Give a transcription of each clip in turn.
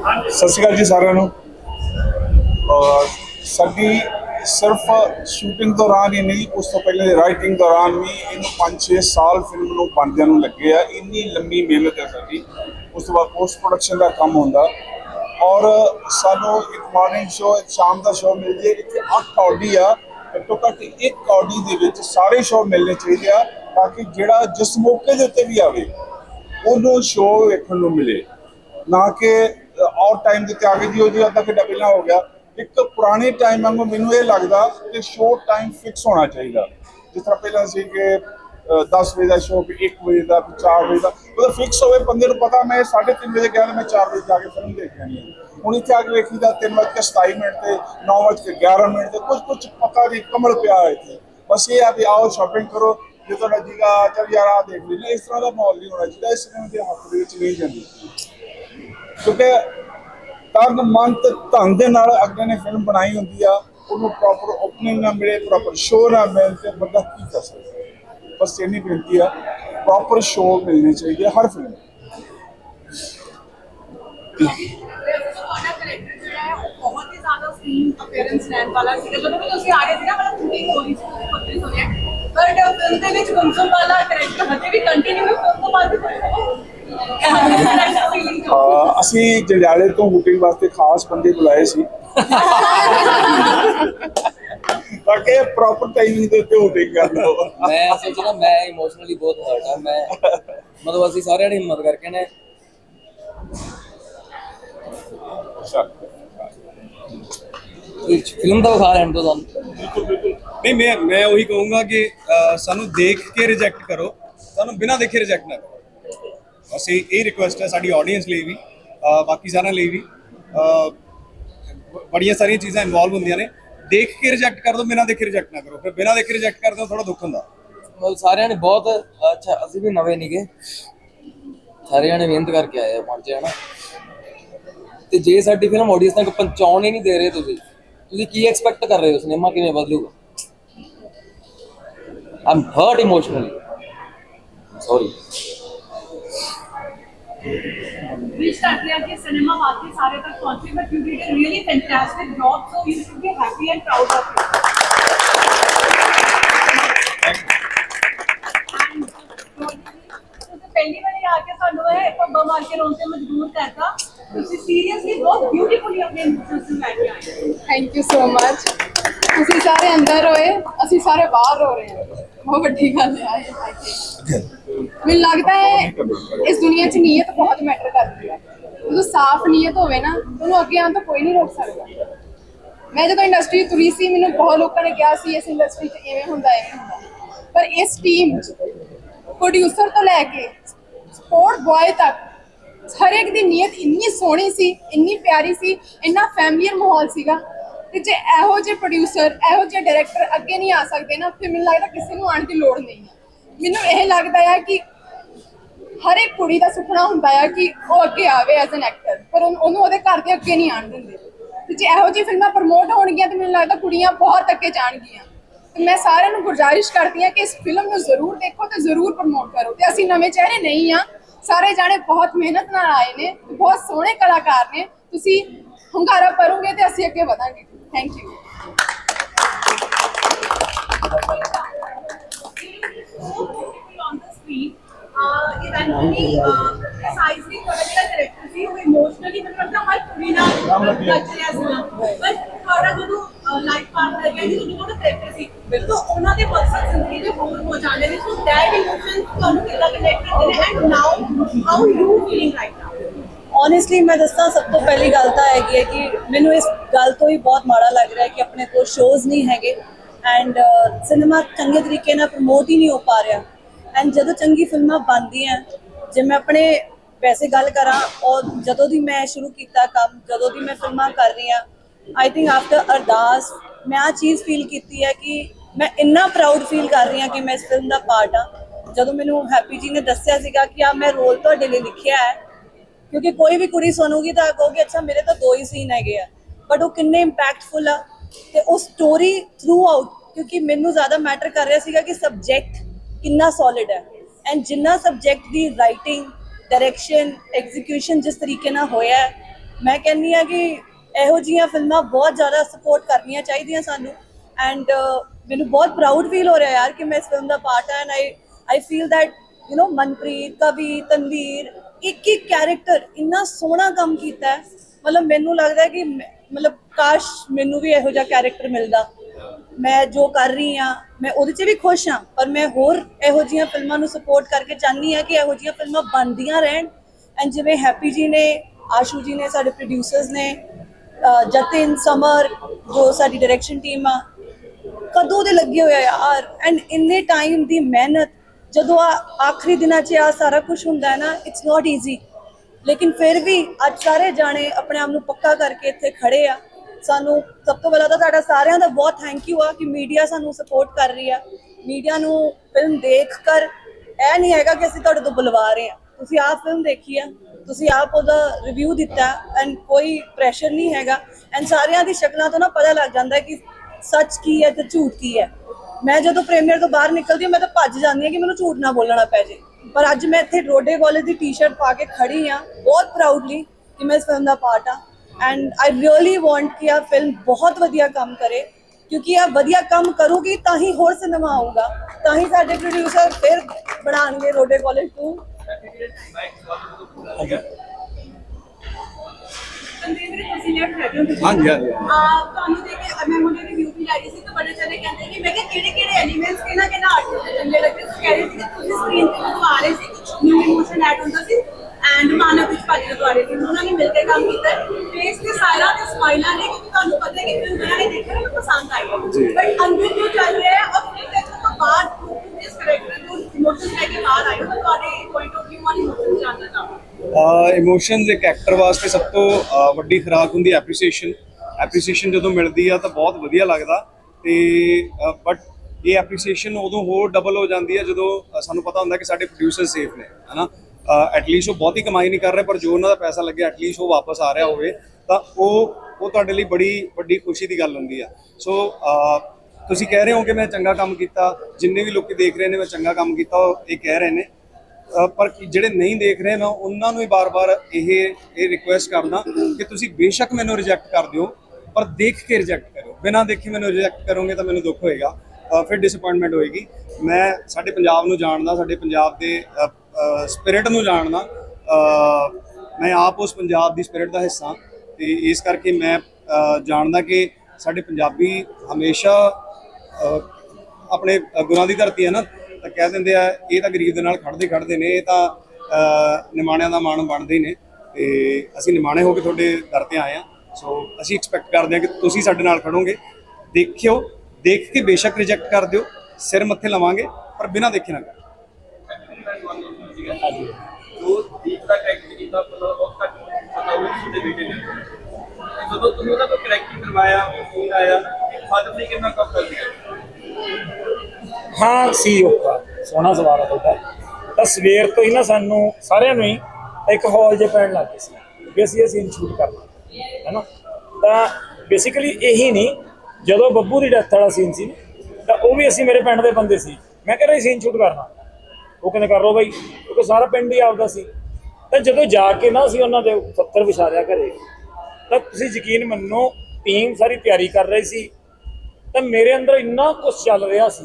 ਸਤਿ ਸ਼੍ਰੀ ਅਕਾਲ ਜੀ ਸਾਰਿਆਂ ਨੂੰ। ਅਹ, ਸਾਡੀ ਸਿਰਫ ਸ਼ੂਟਿੰਗ ਦੌਰਾਨ ਹੀ ਨਹੀਂ, ਉਸ ਤੋਂ ਪਹਿਲੇ ਰਾਈਟਿੰਗ ਦੌਰਾਨ ਵੀ ਇਹਨੂੰ 5-6 ਸਾਲ ਫਿਲਮ ਨੂੰ ਬਣਦਿਆਂ ਨੂੰ ਲੱਗੇ ਆ। ਇੰਨੀ ਲੰਮੀ ਮਿਹਨਤ ਹੈ ਸਾਡੀ। ਉਸ ਤੋਂ ਬਾਅਦ ਪੋਸਟ ਪ੍ਰੋਡਕਸ਼ਨ ਦਾ ਕੰਮ ਹੁੰਦਾ। ਔਰ ਸਾਨੂੰ ਇੱਕ ਮਾਰਨਿੰਗ ਸ਼ੋਅ ਇੱਕ ਸ਼ਾਮ ਦਾ ਸ਼ੋਅ ਮਿਲ ਜੇ ਇੱਥੇ 8 ਆਡੀ ਆ। ਘੱਟੋ ਘੱਟ ਇੱਕ ਆਡੀ ਦੇ ਵਿੱਚ ਸਾਰੇ ਸ਼ੋਅ ਮਿਲਣੇ ਚਾਹੀਦੇ ਆ ਤਾਂ ਕਿ ਜਿਹੜਾ ਜਿਸ ਮੌਕੇ ਦੇ ਉੱਤੇ ਵੀ ਆਵੇ, ਉਹਨੂੰ ਸ਼ੋਅ ਵੇਖਣ ਨੂੰ ਮਿਲੇ। ਨਾ ਕਿ ਔਰ ਟਾਈਮ ਦੇ ਤੇ ਆ ਗਏ ਜੀ ਉਹ ਜੀ ਅੱਧਾ ਘੰਟਾ ਪਹਿਲਾਂ ਹੋ ਗਿਆ। ਇੱਕ ਪੁਰਾਣੇ ਟਾਈਮ ਵਾਂਗੂ ਮੈਨੂੰ ਇਹ ਲੱਗਦਾ ਕਿ ਸ਼ੋਅ ਟਾਈਮ ਫਿਕਸ ਹੋਣਾ ਚਾਹੀਦਾ। ਜਿਸ ਤਰ੍ਹਾਂ ਪਹਿਲਾਂ ਸੀ ਕਿ ਅ, 10 ਵਜੇ ਦਾ ਸ਼ੋਅ ਵੀ 1 ਵਜੇ ਦਾ ਵੀ 4 ਵਜੇ ਦਾ। ਮਤਲਬ ਫਿਕਸ ਹੋਵੇ ਬੰਦੇ ਨੂੰ ਪਤਾ ਮੈਂ 3:30 ਵਜੇ ਗਿਆ ਤਾਂ ਮੈਂ 4 ਵਜੇ ਜਾ ਕੇ ਫਿਲਮ ਦੇਖ ਆਣੀ ਹੈ ਹੁਣ ਇੱਥੇ ਆ ਕੇ ਵੇਖੀਦਾ 3 ਵਜੇ ਕੇ 27 ਮਿੰਟ ਤੇ 9 ਵਜੇ ਕੇ 11 ਮਿੰਟ ਤੇ ਕੁਝ ਕੁਝ ਪਤਾ ਨਹੀਂ ਕਮਲ ਪਿਆ ਹੈ ਇੱਥੇ। ਬਸ ਇਹ ਆ ਵੀ ਆਓ ਸ਼ਾਪਿੰਗ ਕਰੋ। ਜੇ ਤੁਹਾਡਾ ਜੀਗਾ ਚੱਲ ਯਾਰ ਆ ਦੇਖ ਲਈ ਇਸ ਤਰ੍ਹਾਂ ਦਾ ਮਾਹੌਲ ਨਹੀਂ ਹੋਣਾ ਚਾਹੀਦਾ ਇਸ ਸਿਨੇਮੇ ਦੇ ਹੱਕ ਦੇ ਵਿੱਚ ਨਹੀਂ ਜਾਂਦੀ ਕਿਉਂਕਿ ਤਨ ਮਨ ਤੇ ਧਨ ਦੇ ਨਾਲ ਅਗਲੇ ਨੇ ਫਿਲਮ ਬਣਾਈ ਹੁੰਦੀ ਆ, ਉਹਨੂੰ ਪ੍ਰੋਪਰ ਓਪਨਿੰਗ ਨਾ ਮਿਲੇ ਪ੍ਰੋਪਰ ਸ਼ੋਅ ਨਾ ਮਿਲੇ ਤੇ ਬੰਦਾ ਕੀ ਕਰ ਸਕਦਾ? ਬਸ ਇੰਨੀ ਬੇਨਤੀ ਆ ਪ੍ਰੋਪਰ ਸ਼ੋਅ ਮਿਲਣੇ ਚਾਹੀਦੇ ਆ ਹਰ ਫਿਲਮ ਤੁਹਾਡਾ ਕਰੈਕਟਰ ਜਿਹੜਾ ਹੈ ਉਹ ਬਹੁਤ ਹੀ ਜ਼ਿਆਦਾ ਸਕਰੀਨ ਅਪੀਅਰੈਂਸ ਲੈਣ ਵਾਲਾ ਸੀ ਜਦੋਂ ਵੀ ਤੁਸੀਂ ਆ ਰਹੇ ਸੀ ਨਾ। ਮਤਲਬ ਪੂਰੀ ਸਟੋਰੀ ਪੱਤਰੀ ਸੁਣਿਆ ਪਰ ਫਿਲਮ ਦੇ ਵਿੱਚ ਗੁੰਸਮ ਵਾਲਾ ਕਰੈਕਟਰ ਹਜੇ ਵੀ ਕੰਟੀਨਿਊ ਹੈ ਫਿਲਮ ਤੋਂ ਬਾਅਦ ਵੀ ਅਹ ਅਸੀਂ ਜੰਡਿਆਲੇ ਤੋਂ ਸ਼ੂਟਿੰਗ ਵਾਸਤੇ ਖਾਸ ਬੰਦੇ ਬੁਲਾਏ ਸੀ। ਤਾਂ ਕਿ ਪ੍ਰੋਪਰ ਟਾਈਮਿੰਗ ਦੇ ਉੱਤੇ ਸ਼ੂਟਿੰਗ ਕਰ ਲਓ। ਮੈਂ ਅਸਲ 'ਚ ਨਾ ਮੈਂ ਇਮੋਸ਼ਨਲੀ ਬਹੁਤ ਹਰਟ ਆ ਮੈਂ ਮਤਲਬ ਅਸੀਂ ਸਾਰਿਆਂ ਨੇ ਹਿੰਮਤ ਕਰਕੇ ਨੇ। ਫਿਲਮ ਦਾ ਵਿਖਾ ਲੈਣ ਤੋਂ ਨਹੀਂ ਮੈਂ ਮੈਂ ਉਹੀ ਕਹੂੰਗਾ ਕਿ ਅਹ, ਸਾਨੂੰ ਦੇਖ ਕੇ ਰਿਜੈਕਟ ਕਰੋ। ਸਾਨੂੰ ਬਿਨਾਂ ਦੇਖੇ ਰਿਜੈਕਟ ਨਾ ਕਰੋ। ਬਸ ਇਹ ਇਹ ਰਿਕੁਐਸਟ ਹੈ ਸਾਡੀ ਆਡੀਅנס ਲਈ ਵੀ ਬਾਕੀ ਸਾਰਿਆਂ ਲਈ ਵੀ। ਬੜੀਆਂ ਸਾਰੀਆਂ ਚੀਜ਼ਾਂ ਇਨਵੋਲਵ ਹੁੰਦੀਆਂ ਨੇ। ਦੇਖ ਕੇ ਰਿਜੈਕਟ ਕਰ ਦੋ, ਬਿਨਾਂ ਦੇਖੇ ਰਿਜੈਕਟ ਨਾ ਕਰੋ। ਫਿਰ ਬਿਨਾਂ ਦੇਖੇ ਰਿਜੈਕਟ ਕਰਦੇ ਹੋ ਥੋੜਾ ਦੁੱਖ ਹੁੰਦਾ। ਮਤਲਬ ਸਾਰਿਆਂ ਨੇ ਬਹੁਤ ਅੱਛਾ, ਅਸੀਂ ਵੀ ਨਵੇਂ ਨਹੀਂਗੇ ਸਾਰਿਆਂ ਨੇ ਮਿਹਨਤ ਕਰਕੇ ਆਏ ਆ ਪਹੁੰਚੇ, ਹਨਾ। ਤੇ ਜੇ ਸਾਡੀ ਫਿਲਮ ਆਡੀਅנס ਤੱਕ ਪਹੁੰਚਾਉਣ ਹੀ ਨਹੀਂ ਦੇ ਰਹੇ ਤੁਸੀਂ ਤੁਸੀਂ ਕੀ ਐਕਸਪੈਕਟ ਕਰ ਰਹੇ ਹੋ? ਸਿਨੇਮਾ ਕਿਵੇਂ ਬਦਲੂਗਾ? I'm hurt emotionally sorry wish करते हैं कि सिनेमा वाकई सारे तक पहुंचे but you did a really fantastic job so you should be happy and proud of you ਪਹਿਲੀ ਵਾਰੀ ਆ ਕੇ ਸਾਨੂੰ ਇਹ ਪੱਬਾ ਮਾਰ ਕੇ ਰੋਣ ਤੇ ਮਜਬੂਰ ਕਰਤਾ ਤੁਸੀਂ ਸੀਰੀਅਸਲੀ ਬਹੁਤ ਬਿਊਟੀਫੁਲੀ ਆਪਣੇ ਇਮੋਸ਼ਨਸ ਨੂੰ ਲੈ ਕੇ ਆਏ ਹੋ ਥੈਂਕ ਯੂ ਸੋ ਮਚ ਤੁਸੀਂ ਸਾਰੇ ਅੰਦਰ ਹੋਏ ਅਸੀਂ ਸਾਰੇ ਬਾਹਰ ਹੋ ਰਹੇ ਹਾਂ ਬਹੁਤ ਵੱਡੀ ਗੱਲ ਹੈ ਇਹ ਮੈਨੂੰ ਲੱਗਦਾ ਹੈ ਇਸ ਦੁਨੀਆ 'ਚ ਨੀਅਤ ਬਹੁਤ ਮੈਟਰ ਕਰਦੀ ਹੈ। ਜਦੋਂ ਸਾਫ਼ ਨੀਅਤ ਹੋਵੇ ਨਾ, ਉਹਨੂੰ ਅੱਗੇ ਆਉਣ ਤੋਂ ਕੋਈ ਨਹੀਂ ਰੋਕ ਸਕਦਾ। ਮੈਂ ਜਦੋਂ ਇੰਡਸਟਰੀ ਤੁਰੀ ਸੀ, ਮੈਨੂੰ ਬਹੁਤ ਲੋਕਾਂ ਨੇ ਕਿਹਾ ਸੀ, ਇਸ ਇੰਡਸਟਰੀ 'ਚ ਇਵੇਂ ਹੁੰਦਾ ਐਵੇਂ ਹੁੰਦਾ। ਪਰ ਇਸ ਟੀਮ 'ਚ ਪ੍ਰੋਡਿਊਸਰ ਤੋਂ ਲੈ ਕੇ ਸਪੋਰਟ ਬॉय ਤੱਕ ਹਰ ਇੱਕ ਦੀ ਨੀਅਤ ਇੰਨੀ ਸੋਹਣੀ ਸੀ, ਇੰਨੀ ਪਿਆਰੀ ਸੀ, ਇੰਨਾ ਫੈਮਲੀਅਰ ਮਾਹੌਲ ਸੀਗਾ ਤੇ ਜੇ ਇਹੋ ਜਿਹੇ ਪ੍ਰੋਡਿਊਸਰ ਇਹੋ ਜਿਹੇ ਡਾਇਰੈਕਟਰ ਅੱਗੇ ਨਹੀਂ ਆ ਸਕਦੇ ਨਾ, ਫਿਰ ਮੈਨੂੰ ਲੱਗਦਾ ਕਿਸੇ ਨੂੰ ਆਉਣ ਦੀ ਲੋੜ ਨਹੀਂ ਹੈ। ਮੈਨੂੰ ਇਹ ਲੱਗਦਾ ਹੈ ਕਿ ਹਰ ਇੱਕ ਕੁੜੀ ਦਾ ਸੁਪਨਾ ਹੁੰਦਾ ਆ ਕਿ ਉਹ ਅੱਗੇ ਆਵੇ ਐਜ਼ ਐਨ ਐਕਟਰ ਪਰ ਉਹਨੂੰ ਉਹਨੂੰ ਉਹਦੇ ਘਰ ਦੇ ਅੱਗੇ ਨਹੀਂ ਆਣ ਦਿੰਦੇ ਤੇ ਜੇ ਇਹੋ ਜਿਹੀ ਫਿਲਮਾਂ ਪ੍ਰਮੋਟ ਹੋਣਗੀਆਂ ਤੇ ਮੈਨੂੰ ਲੱਗਦਾ ਕੁੜੀਆਂ ਬਹੁਤ ਅੱਗੇ ਜਾਣਗੀਆਂ ਤੇ ਮੈਂ ਸਾਰਿਆਂ ਨੂੰ ਗੁਜ਼ਾਰਿਸ਼ ਕਰਦੀ ਹਾਂ ਕਿ ਇਸ ਫਿਲਮ ਨੂੰ ਜ਼ਰੂਰ ਦੇਖੋ ਤੇ ਜ਼ਰੂਰ ਪ੍ਰਮੋਟ ਕਰੋ ਤੇ ਅਸੀਂ ਨਵੇਂ ਚਿਹਰੇ ਨਹੀਂ ਆ ਸਾਰੇ ਜਾਣੇ ਬਹੁਤ ਮਿਹਨਤ ਨਾਲ ਆਏ ਨੇ ਤੇ ਬਹੁਤ ਸੋਹਣੇ ਕਲਾਕਾਰ ਨੇ ਤੁਸੀਂ ਹੁੰਗਾਰਾ ਭਰੋਗੇ ਤੇ ਅਸੀਂ ਅੱਗੇ ਵਧਾਂਗੇ thank you on the screen eventually size ਦੀ ਤੁਹਾਡਾ ਜਿਹੜਾ character ਸੀ ਉਹ ਇਮੋਸ਼ਨਲੀ ਮੈਨੂੰ ਲੱਗਦਾ ਹਰ ਕੁੜੀ ਨਾਲ ਟੱਚ ਰਿਹਾ ਸੀ ਪਰ ਤੁਹਾਡਾ ਜਦੋਂ ਲਾਈਫ ਪਾਰਟਨਰ ਗਿਆ ਜਦੋਂ ਤੁਹਾਡਾ character ਸੀ ਤਾਂ ਉਹਨਾਂ ਦੇ ਪਰਸਨਲ ਜ਼ਿੰਦਗੀ ਦੇ ਹੋਰ ਹੋ ਜਾਂਦੇ ਨੇ। ਸੋ ਦੈਟ ਇਮੋਸ਼ਨ ਤੁਹਾਨੂੰ ਕਿੱਦਾਂ ਕਨੈਕਟ ਕਰਦੇ ਨੇ? And now how you feeling right now honestly ਮੈਂ ਦੱਸਾਂ ਸਭ ਤੋਂ ਪਹਿਲੀ ਗੱਲ ਤਾਂ ਹੈਗੀ ਹੈ ਕਿ ਮੈਨੂੰ ਇਸ ਗੱਲ ਤੋਂ ਹੀ ਬਹੁਤ ਮਾੜਾ ਲੱਗ ਰਿਹਾ ਹੈ ਕਿ ਆਪਣੇ ਕੋਲ ਸ਼ੋਜ਼ ਨਹੀਂ ਹੈਗੇ। ਐਂਡ ਸਿਨੇਮਾ ਚੰਗੇ ਤਰੀਕੇ ਨਾਲ ਪ੍ਰਮੋਟ ਹੀ ਨਹੀਂ ਹੋ ਪਾ ਰਿਹਾ। ਐਂਡ ਜਦੋਂ ਚੰਗੀ ਫਿਲਮਾਂ ਬਣਦੀਆਂ, ਜੇ ਮੈਂ ਆਪਣੇ ਵੈਸੇ ਗੱਲ ਕਰਾਂ, ਔਰ ਜਦੋਂ ਦੀ ਮੈਂ ਸ਼ੁਰੂ ਕੀਤਾ ਕੰਮ, ਜਦੋਂ ਦੀ ਮੈਂ ਫਿਲਮਾਂ ਕਰ ਰਹੀ ਹਾਂ ਆਈ ਥਿੰਕ ਆਫਟਰ ਅਰਦਾਸ, ਮੈਂ ਆ ਚੀਜ਼ ਫੀਲ ਕੀਤੀ ਹੈ ਕਿ ਮੈਂ ਇੰਨਾ ਪ੍ਰਾਊਡ ਫੀਲ ਕਰ ਰਹੀ ਹਾਂ ਕਿ ਮੈਂ ਇਸ ਫਿਲਮ ਦਾ ਪਾਰਟ ਹਾਂ। ਜਦੋਂ ਮੈਨੂੰ ਹੈਪੀ ਜੀ ਨੇ ਦੱਸਿਆ ਸੀਗਾ ਕਿ ਆ ਮੈਂ ਰੋਲ ਤੁਹਾਡੇ ਲਈ ਲਿਖਿਆ ਹੈ, ਕਿਉਂਕਿ ਕੋਈ ਵੀ ਕੁੜੀ ਸੁਣੂਗੀ ਤਾਂ ਕਹੋਗੇ, ਅੱਛਾ, ਮੇਰੇ ਤਾਂ ਦੋ ਹੀ ਸੀਨ ਹੈਗੇ ਆ। ਬਟ ਉਹ ਕਿੰਨੇ ਇੰਪੈਕਟਫੁਲ ਆ। ਤੇ ਉਹ ਸਟੋਰੀ ਥਰੂ ਆਊਟ ਕਿਉਂਕਿ ਮੈਨੂੰ ਜ਼ਿਆਦਾ ਮੈਟਰ ਕਰ ਰਿਹਾ ਸੀਗਾ ਕਿ ਸਬਜੈਕਟ ਕਿੰਨਾ ਸੋਲਿਡ ਹੈ। ਐਂਡ ਜਿੰਨਾ ਸਬਜੈਕਟ ਦੀ ਰਾਈਟਿੰਗ ਡਾਇਰੈਕਸ਼ਨ ਐਗਜ਼ੀਕਿਊਸ਼ਨ ਜਿਸ ਤਰੀਕੇ ਨਾਲ ਹੋਇਆ ਮੈਂ ਕਹਿੰਨੀ ਆ ਕਿ ਇਹੋ ਜਿਹੀਆਂ ਫਿਲਮਾਂ ਬਹੁਤ ਜ਼ਿਆਦਾ ਸਪੋਰਟ ਕਰਨੀਆਂ ਚਾਹੀਦੀਆਂ ਸਾਨੂੰ। ਐਂਡ ਮੈਨੂੰ ਬਹੁਤ ਪ੍ਰਾਊਡ ਫੀਲ ਹੋ ਰਿਹਾ ਯਾਰ ਕਿ ਮੈਂ ਇਸ ਫਿਲਮ ਦਾ ਪਾਰਟ ਹਾਂ and I I feel that you know Manpreet, Kavi, Tanveer, ਇੱਕ ਇੱਕ ਕੈਰੈਕਟਰ ਇੰਨਾ ਸੋਹਣਾ ਕੰਮ ਕੀਤਾ ਮਤਲਬ ਮੈਨੂੰ ਲੱਗਦਾ ਕਿ ਮੈਂ- ਮਤਲਬ ਕਾਸ਼ ਮੈਨੂੰ ਵੀ ਇਹੋ ਜਿਹਾ ਕੈਰੈਕਟਰ ਮਿਲਦਾ। ਮੈਂ ਜੋ ਕਰ ਰਹੀ ਹਾਂ, ਮੈਂ ਉਹਦੇ 'ਚ ਵੀ ਖੁਸ਼ ਹਾਂ। ਪਰ ਮੈਂ ਹੋਰ ਇਹੋ ਜਿਹੀਆਂ ਫਿਲਮਾਂ ਨੂੰ ਸਪੋਰਟ ਕਰਕੇ ਚਾਹਨੀ ਹਾਂ ਕਿ ਇਹੋ ਜਿਹੀਆਂ ਫਿਲਮਾਂ ਬਣਦੀਆਂ ਰਹਿਣ। ਐਂਡ ਜਿਵੇਂ ਹੈਪੀ ਜੀ ਨੇ, ਆਸ਼ੂ ਜੀ ਨੇ, ਸਾਡੇ ਪ੍ਰੋਡਿਊਸਰਸ ਨੇ ਜਤਿਨ, ਸਮਰ, ਜੋ ਸਾਡੀ ਡਾਇਰੈਕਸ਼ਨ ਟੀਮ ਆ, ਕਦੋਂ ਦੇ ਲੱਗੇ ਹੋਏ ਆ ਯਾਰ। ਐਂਡ ਇੰਨੇ ਟਾਈਮ ਦੀ ਮਿਹਨਤ, ਜਦੋਂ ਆ ਆਖਰੀ ਦਿਨਾਂ 'ਚ ਆ ਸਾਰਾ ਕੁਝ ਹੁੰਦਾ ਹੈ ਨਾ ਇਟਸ ਨਾਟ ਈਜ਼ੀ ਲੇਕਿਨ ਫਿਰ ਵੀ ਅੱਜ ਸਾਰੇ ਜਾਣੇ ਆਪਣੇ ਆਪ ਨੂੰ ਪੱਕਾ ਕਰਕੇ ਇੱਥੇ ਖੜੇ ਆ। ਸਾਨੂੰ ਸਭ ਤੋਂ ਪਹਿਲਾਂ ਤਾਂ ਤੁਹਾਡਾ ਸਾਰਿਆਂ ਦਾ ਬਹੁਤ ਥੈਂਕ ਯੂ ਆ ਕਿ ਮੀਡੀਆ ਸਾਨੂੰ ਸਪੋਰਟ ਕਰ ਰਹੀ ਆ। ਮੀਡੀਆ ਨੂੰ ਫਿਲਮ ਦੇਖ ਕਰ ਇਹ ਨਹੀਂ ਹੈਗਾ ਕਿ ਅਸੀਂ ਤੁਹਾਡੇ ਤੋਂ ਬੁਲਵਾ ਰਹੇ ਆ। ਤੁਸੀਂ ਆਪ ਫਿਲਮ ਦੇਖੀ ਆ, ਤੁਸੀਂ ਆਪ ਉਹਦਾ ਰਿਵਿਊ ਦਿੱਤਾ ਐਂਡ ਕੋਈ ਪ੍ਰੈਸ਼ਰ ਨਹੀਂ ਹੈਗਾ। ਐਂਡ ਸਾਰਿਆਂ ਦੀ ਸ਼ਕਲਾਂ ਤੋਂ ਨਾ ਪਤਾ ਲੱਗ ਜਾਂਦਾ ਕਿ ਸੱਚ ਕੀ ਹੈ ਤੇ ਝੂਠ ਕੀ ਹੈ। ਮੈਂ ਜਦੋਂ ਪ੍ਰੀਮੀਅਰ ਤੋਂ ਬਾਹਰ ਨਿਕਲਦੀ ਹਾਂ, ਮੈਂ ਤਾਂ ਭੱਜ ਜਾਂਦੀ ਹਾਂ ਕਿ ਮੈਨੂੰ ਝੂਠ ਨਾ ਬੋਲਣਾ ਪੈ ਜੇ। ਪਰ ਅੱਜ ਮੈਂ ਇੱਥੇ ਰੋਡੇ ਕਾਲਜ ਦੀ ਟੀ-ਸ਼ਰਟ ਪਾ ਕੇ ਖੜੀ ਹਾਂ, ਬਹੁਤ ਪ੍ਰਾਊਡਲੀ ਕਿ ਮੈਂ ਇਸ ਫਿਲਮ ਦਾ ਪਾਰਟ ਹਾਂ। ਐਂਡ ਆਈ ਰੀਅਲੀ ਵਾਂਟ ਕਿ ਆ ਫਿਲਮ ਬਹੁਤ ਵਧੀਆ ਕੰਮ ਕਰੇ ਕਿਉਂਕਿ ਇਹ ਵਧੀਆ ਕੰਮ ਕਰੂਗੀ ਤਾਂ ਹੀ ਹੋਰ ਸਿਨੇਮਾ ਆਊਗਾ ਤਾਂ ਹੀ ਸਾਡੇ ਪ੍ਰੋਡਿਊਸਰ ਫਿਰ ਬਣਾਉਣਗੇ ਰੋਡੇ ਕਾਲਜ 2 ਸੰਦੀਪ ਜੀ ਤੁਸੀਂ ਲੈਟ ਬੈਠੇ ਹੋ ਤੁਸੀਂ ਹਾਂਜੀ, ਹਾਂਜੀ। ਆ ਤੁਹਾਨੂੰ ਦੇਖ ਕੇ ਮੈਂ ਮੁੰਡੇ ਦੀ ਰਿਵਿਊ ਵੀ ਲਾਈ ਸੀ ਤਾਂ ਬੜੇ ਚਲੇ ਕਹਿੰਦੇ ਕਿ ਮੈਂ ਕਿਹਾ ਕਿਹੜੇ ਕਿਹੜੇ ਐਲੀਮੈਂਟਸ ਕਿਹਨਾਂ ਕਿਹਨਾਂ ਆਰਟਿਸਟ ਚੰਗੇ ਲੱਗੇ ਤੁਸੀਂ ਕਹਿ ਰਹੇ ਸੀ ਕਿ ਤੁਸੀਂ ਸਕਰੀਨ ਤੇ ਜਦੋਂ ਆ ਰਹੇ ਸੀ ਕੁਝ ਨਿਊ ਇਮੋਸ਼ਨ ਐਡ ਹੁੰਦਾ ਸੀ ਐਂਡ ਮਾਨਵ ਵਿੱਚ ਭੱਜ ਕੇ ਆ ਰਹੇ ਸੀ ਉਹਨਾਂ ਨੇ ਮਿਲ ਕੇ ਕੰਮ ਕੀਤਾ ਫੇਸ ਤੇ ਸਾਰਾ ਤੇ ਸਮਾਈਲਾਂ ਨੇ ਕਿਉਂਕਿ ਤੁਹਾਨੂੰ ਪਤਾ ਹੈ ਕਿ ਫਿਲਮ ਉਹਨਾਂ ਨੇ ਦੇਖਿਆ ਮੈਨੂੰ ਪਸੰਦ ਆਈ ਹੈ। ਬਟ ਅੰਦਰ ਜੋ ਚੱਲ ਰਿਹਾ ਹੈ ਔਰ ਫਿਰ ਦੇਖਣ ਤੋਂ ਬਾਅਦ ਇਸ ਕਰੈਕਟਰ ਨੂੰ ਇਮੋਸ਼ਨ ਲੈ ਕੇ ਬਾਹਰ ਆਏ ਹੋ ਤਾਂ ਤੁਹਾਡੇ ਪੁਆਇੰਟ ਆਫ View ਵਾਲੀ ਇਮੋਸ਼ਨ ਜਾਣਨਾ ਚਾਹਾਂਗਾ ਇਮੋਸ਼ਨਸ ਇੱਕ ਐਕਟਰ ਵਾਸਤੇ ਸਭ ਤੋਂ ਵੱਡੀ ਖੁਰਾਕ ਹੁੰਦੀ ਹੈ ਐਪਰੀਸੀਏਸ਼ਨ ਐਪਰੀਸੀਏਸ਼ਨ ਜਦੋਂ ਮਿਲਦੀ ਆ ਤਾਂ ਬਹੁਤ ਵਧੀਆ ਲੱਗਦਾ। ਤੇ ਬਟ ਇਹ ਐਪਰੀਸੀਏਸ਼ਨ ਉਦੋਂ ਹੋਰ ਡਬਲ ਹੋ ਜਾਂਦੀ ਹੈ ਜਦੋਂ ਸਾਨੂੰ ਪਤਾ ਹੁੰਦਾ ਕਿ ਸਾਡੇ ਪ੍ਰੋਡਿਊਸਰ ਸੇਫ ਨੇ ਹਨਾ? ਐਟਲੀਸਟ ਉਹ ਬਹੁਤੀ ਕਮਾਈ ਨਹੀਂ ਕਰ ਰਹੇ ਪਰ ਜੋ ਉਹਨਾਂ ਦਾ ਪੈਸਾ ਲੱਗਿਆ ਐਟਲੀਸਟ ਉਹ ਵਾਪਸ ਆ ਰਿਹਾ ਹੋਵੇ ਤਾਂ ਉਹ ਉਹ ਤੁਹਾਡੇ ਲਈ ਬੜੀ ਵੱਡੀ ਖੁਸ਼ੀ ਦੀ ਗੱਲ ਹੁੰਦੀ ਆ। ਸੋ ਤੁਸੀਂ ਕਹਿ ਰਹੇ ਹੋ ਕਿ ਮੈਂ ਚੰਗਾ ਕੰਮ ਕੀਤਾ, ਜਿੰਨੇ ਵੀ ਲੋਕੀ ਦੇਖ ਰਹੇ ਨੇ ਮੈਂ ਚੰਗਾ ਕੰਮ ਕੀਤਾ, ਉਹ ਇਹ ਕਹਿ ਰਹੇ ਨੇ। ਪਰ ਜਿਹੜੇ ਨਹੀਂ ਦੇਖ ਰਹੇ ਮੈਂ ਉਹਨਾਂ ਨੂੰ ਹੀ ਬਾਰ-ਬਾਰ ਇਹ ਇਹ ਰਿਕੁਐਸਟ ਕਰਦਾ ਕਿ ਤੁਸੀਂ ਬੇਸ਼ੱਕ ਮੈਨੂੰ ਰਿਜੈਕਟ ਕਰ ਦਿਓ, ਪਰ ਦੇਖ ਕੇ ਰਿਜੈਕਟ ਕਰੋ ਬਿਨਾਂ ਦੇਖੇ ਮੈਨੂੰ ਰਿਜੈਕਟ ਕਰੋਗੇ ਤਾਂ ਮੈਨੂੰ ਦੁੱਖ ਹੋਏਗਾ। ਫਿਰ ਡਿਸਪਾਇੰਟਮੈਂਟ ਹੋਏਗੀ। ਮੈਂ ਸਾਡੇ ਪੰਜਾਬ ਨੂੰ ਜਾਣਦਾ, ਸਾਡੇ ਪੰਜਾਬ ਦੇ ਸਪਿਰਿਟ ਨੂੰ ਜਾਣਦਾ। ਮੈਂ ਆਪ ਉਸ ਪੰਜਾਬ ਦੀ ਸਪਿਰਿਟ ਦਾ ਹਿੱਸਾ। ਤੇ ਇਸ ਕਰਕੇ ਮੈਂ ਜਾਣਦਾ ਕਿ ਸਾਡੇ ਪੰਜਾਬੀ ਹਮੇਸ਼ਾ ਆਪਣੇ ਗੁਰਾਂ ਦੀ ਧਰਤੀ ਹੈ ਨਾ ਤਾਂ ਕਹਿ ਦਿੰਦੇ ਆ ਇਹ ਤਾਂ ਗਰੀਬ ਦੇ ਨਾਲ ਖੜਦੇ ਖੜਦੇ ਨੇ ਇਹ ਤਾਂ ਨਿਮਾਣਿਆਂ ਦਾ ਮਾਣ ਬਣਦੇ ਹੀ ਨੇ ਤੇ ਅਸੀਂ ਨਿਮਾਣੇ ਹੋ ਕੇ ਤੁਹਾਡੇ ਦਰ ਤੇ ਆਏ ਆ ਸੋ ਅਸੀਂ ਐਕਸਪੈਕਟ ਕਰਦੇ ਹਾਂ ਕਿ ਤੁਸੀਂ ਸਾਡੇ ਨਾਲ ਖੜੋਗੇ ਦੇਖਿਓ ਦੇਖ ਕੇ ਬੇਸ਼ੱਕ ਰਿਜੈਕਟ ਕਰ ਦਿਓ ਸਿਰ ਮੱਥੇ ਲਵਾਂਗੇ ਪਰ ਬਿਨਾਂ ਦੇਖੇ ਨਾ ਕਰ ਜੋ ਦੀਪ ਦਾ ਕਰੈਕਟਰ ਕੀਤਾ ਮਤਲਬ ਘੱਟ ਪਤਾ ਉਹ ਤੁਹਾਡੇ ਬੇਟੇ ਨੇ ਜਦੋਂ ਤੁਸੀਂ ਉਹਦਾ ਕੋਈ ਕਰੈਕਟਰ ਕਰਵਾਇਆ ਫੋਨ ਆਇਆ ਫਾਦਰ ਨੇ ਕਿੰਨਾ ਕੰਮ ਕਰ ਲਿਆ? ਹਾਂ, ਸੀ ਔਖਾ ਸੋਹਣਾ ਸਵਾਲ ਤੁਹਾਡਾ। ਤਾਂ ਸਵੇਰ ਤੋਂ ਹੀ ਨਾ ਸਾਨੂੰ ਸਾਰਿਆਂ ਨੂੰ ਹੀ ਇੱਕ ਹੌਲ ਜੇ ਪੈਣ ਲੱਗ ਗਏ ਸੀ, ਵੀ ਅਸੀਂ ਇਹ ਸੀਨ ਸ਼ੂਟ ਕਰਨਾ, ਹੈਨਾ? ਤਾਂ ਬੇਸਿਕਲੀ ਇਹੀ ਨਹੀਂ, ਜਦੋਂ ਬੱਬੂ ਦੀ ਡੈਥ ਵਾਲਾ ਸੀਨ ਸੀ, ਤਾਂ ਉਹ ਵੀ ਅਸੀਂ ਮੇਰੇ ਪਿੰਡ ਦੇ ਬੰਦੇ ਸੀ। ਮੈਂ ਕਿਹਾ ਇਹ ਸੀਨ ਸ਼ੂਟ ਕਰਨਾ। ਉਹ ਕਹਿੰਦੇ ਕਰ ਲਓ ਬਾਈ, ਕਿਉਂਕਿ ਸਾਰਾ ਪਿੰਡ ਹੀ ਆਪਦਾ ਸੀ। ਤਾਂ ਜਦੋਂ ਜਾ ਕੇ ਨਾ ਅਸੀਂ ਉਹਨਾਂ ਦੇ ਪੱਥਰ ਵਿਛਾਰਿਆ ਘਰੇ ਤਾਂ ਤੁਸੀਂ ਯਕੀਨ ਮੰਨੋ ਟੀਮ ਸਾਰੀ ਤਿਆਰੀ ਕਰ ਰਹੀ ਸੀ, ਤਾਂ ਮੇਰੇ ਅੰਦਰ ਇੰਨਾ ਕੁਝ ਚੱਲ ਰਿਹਾ ਸੀ।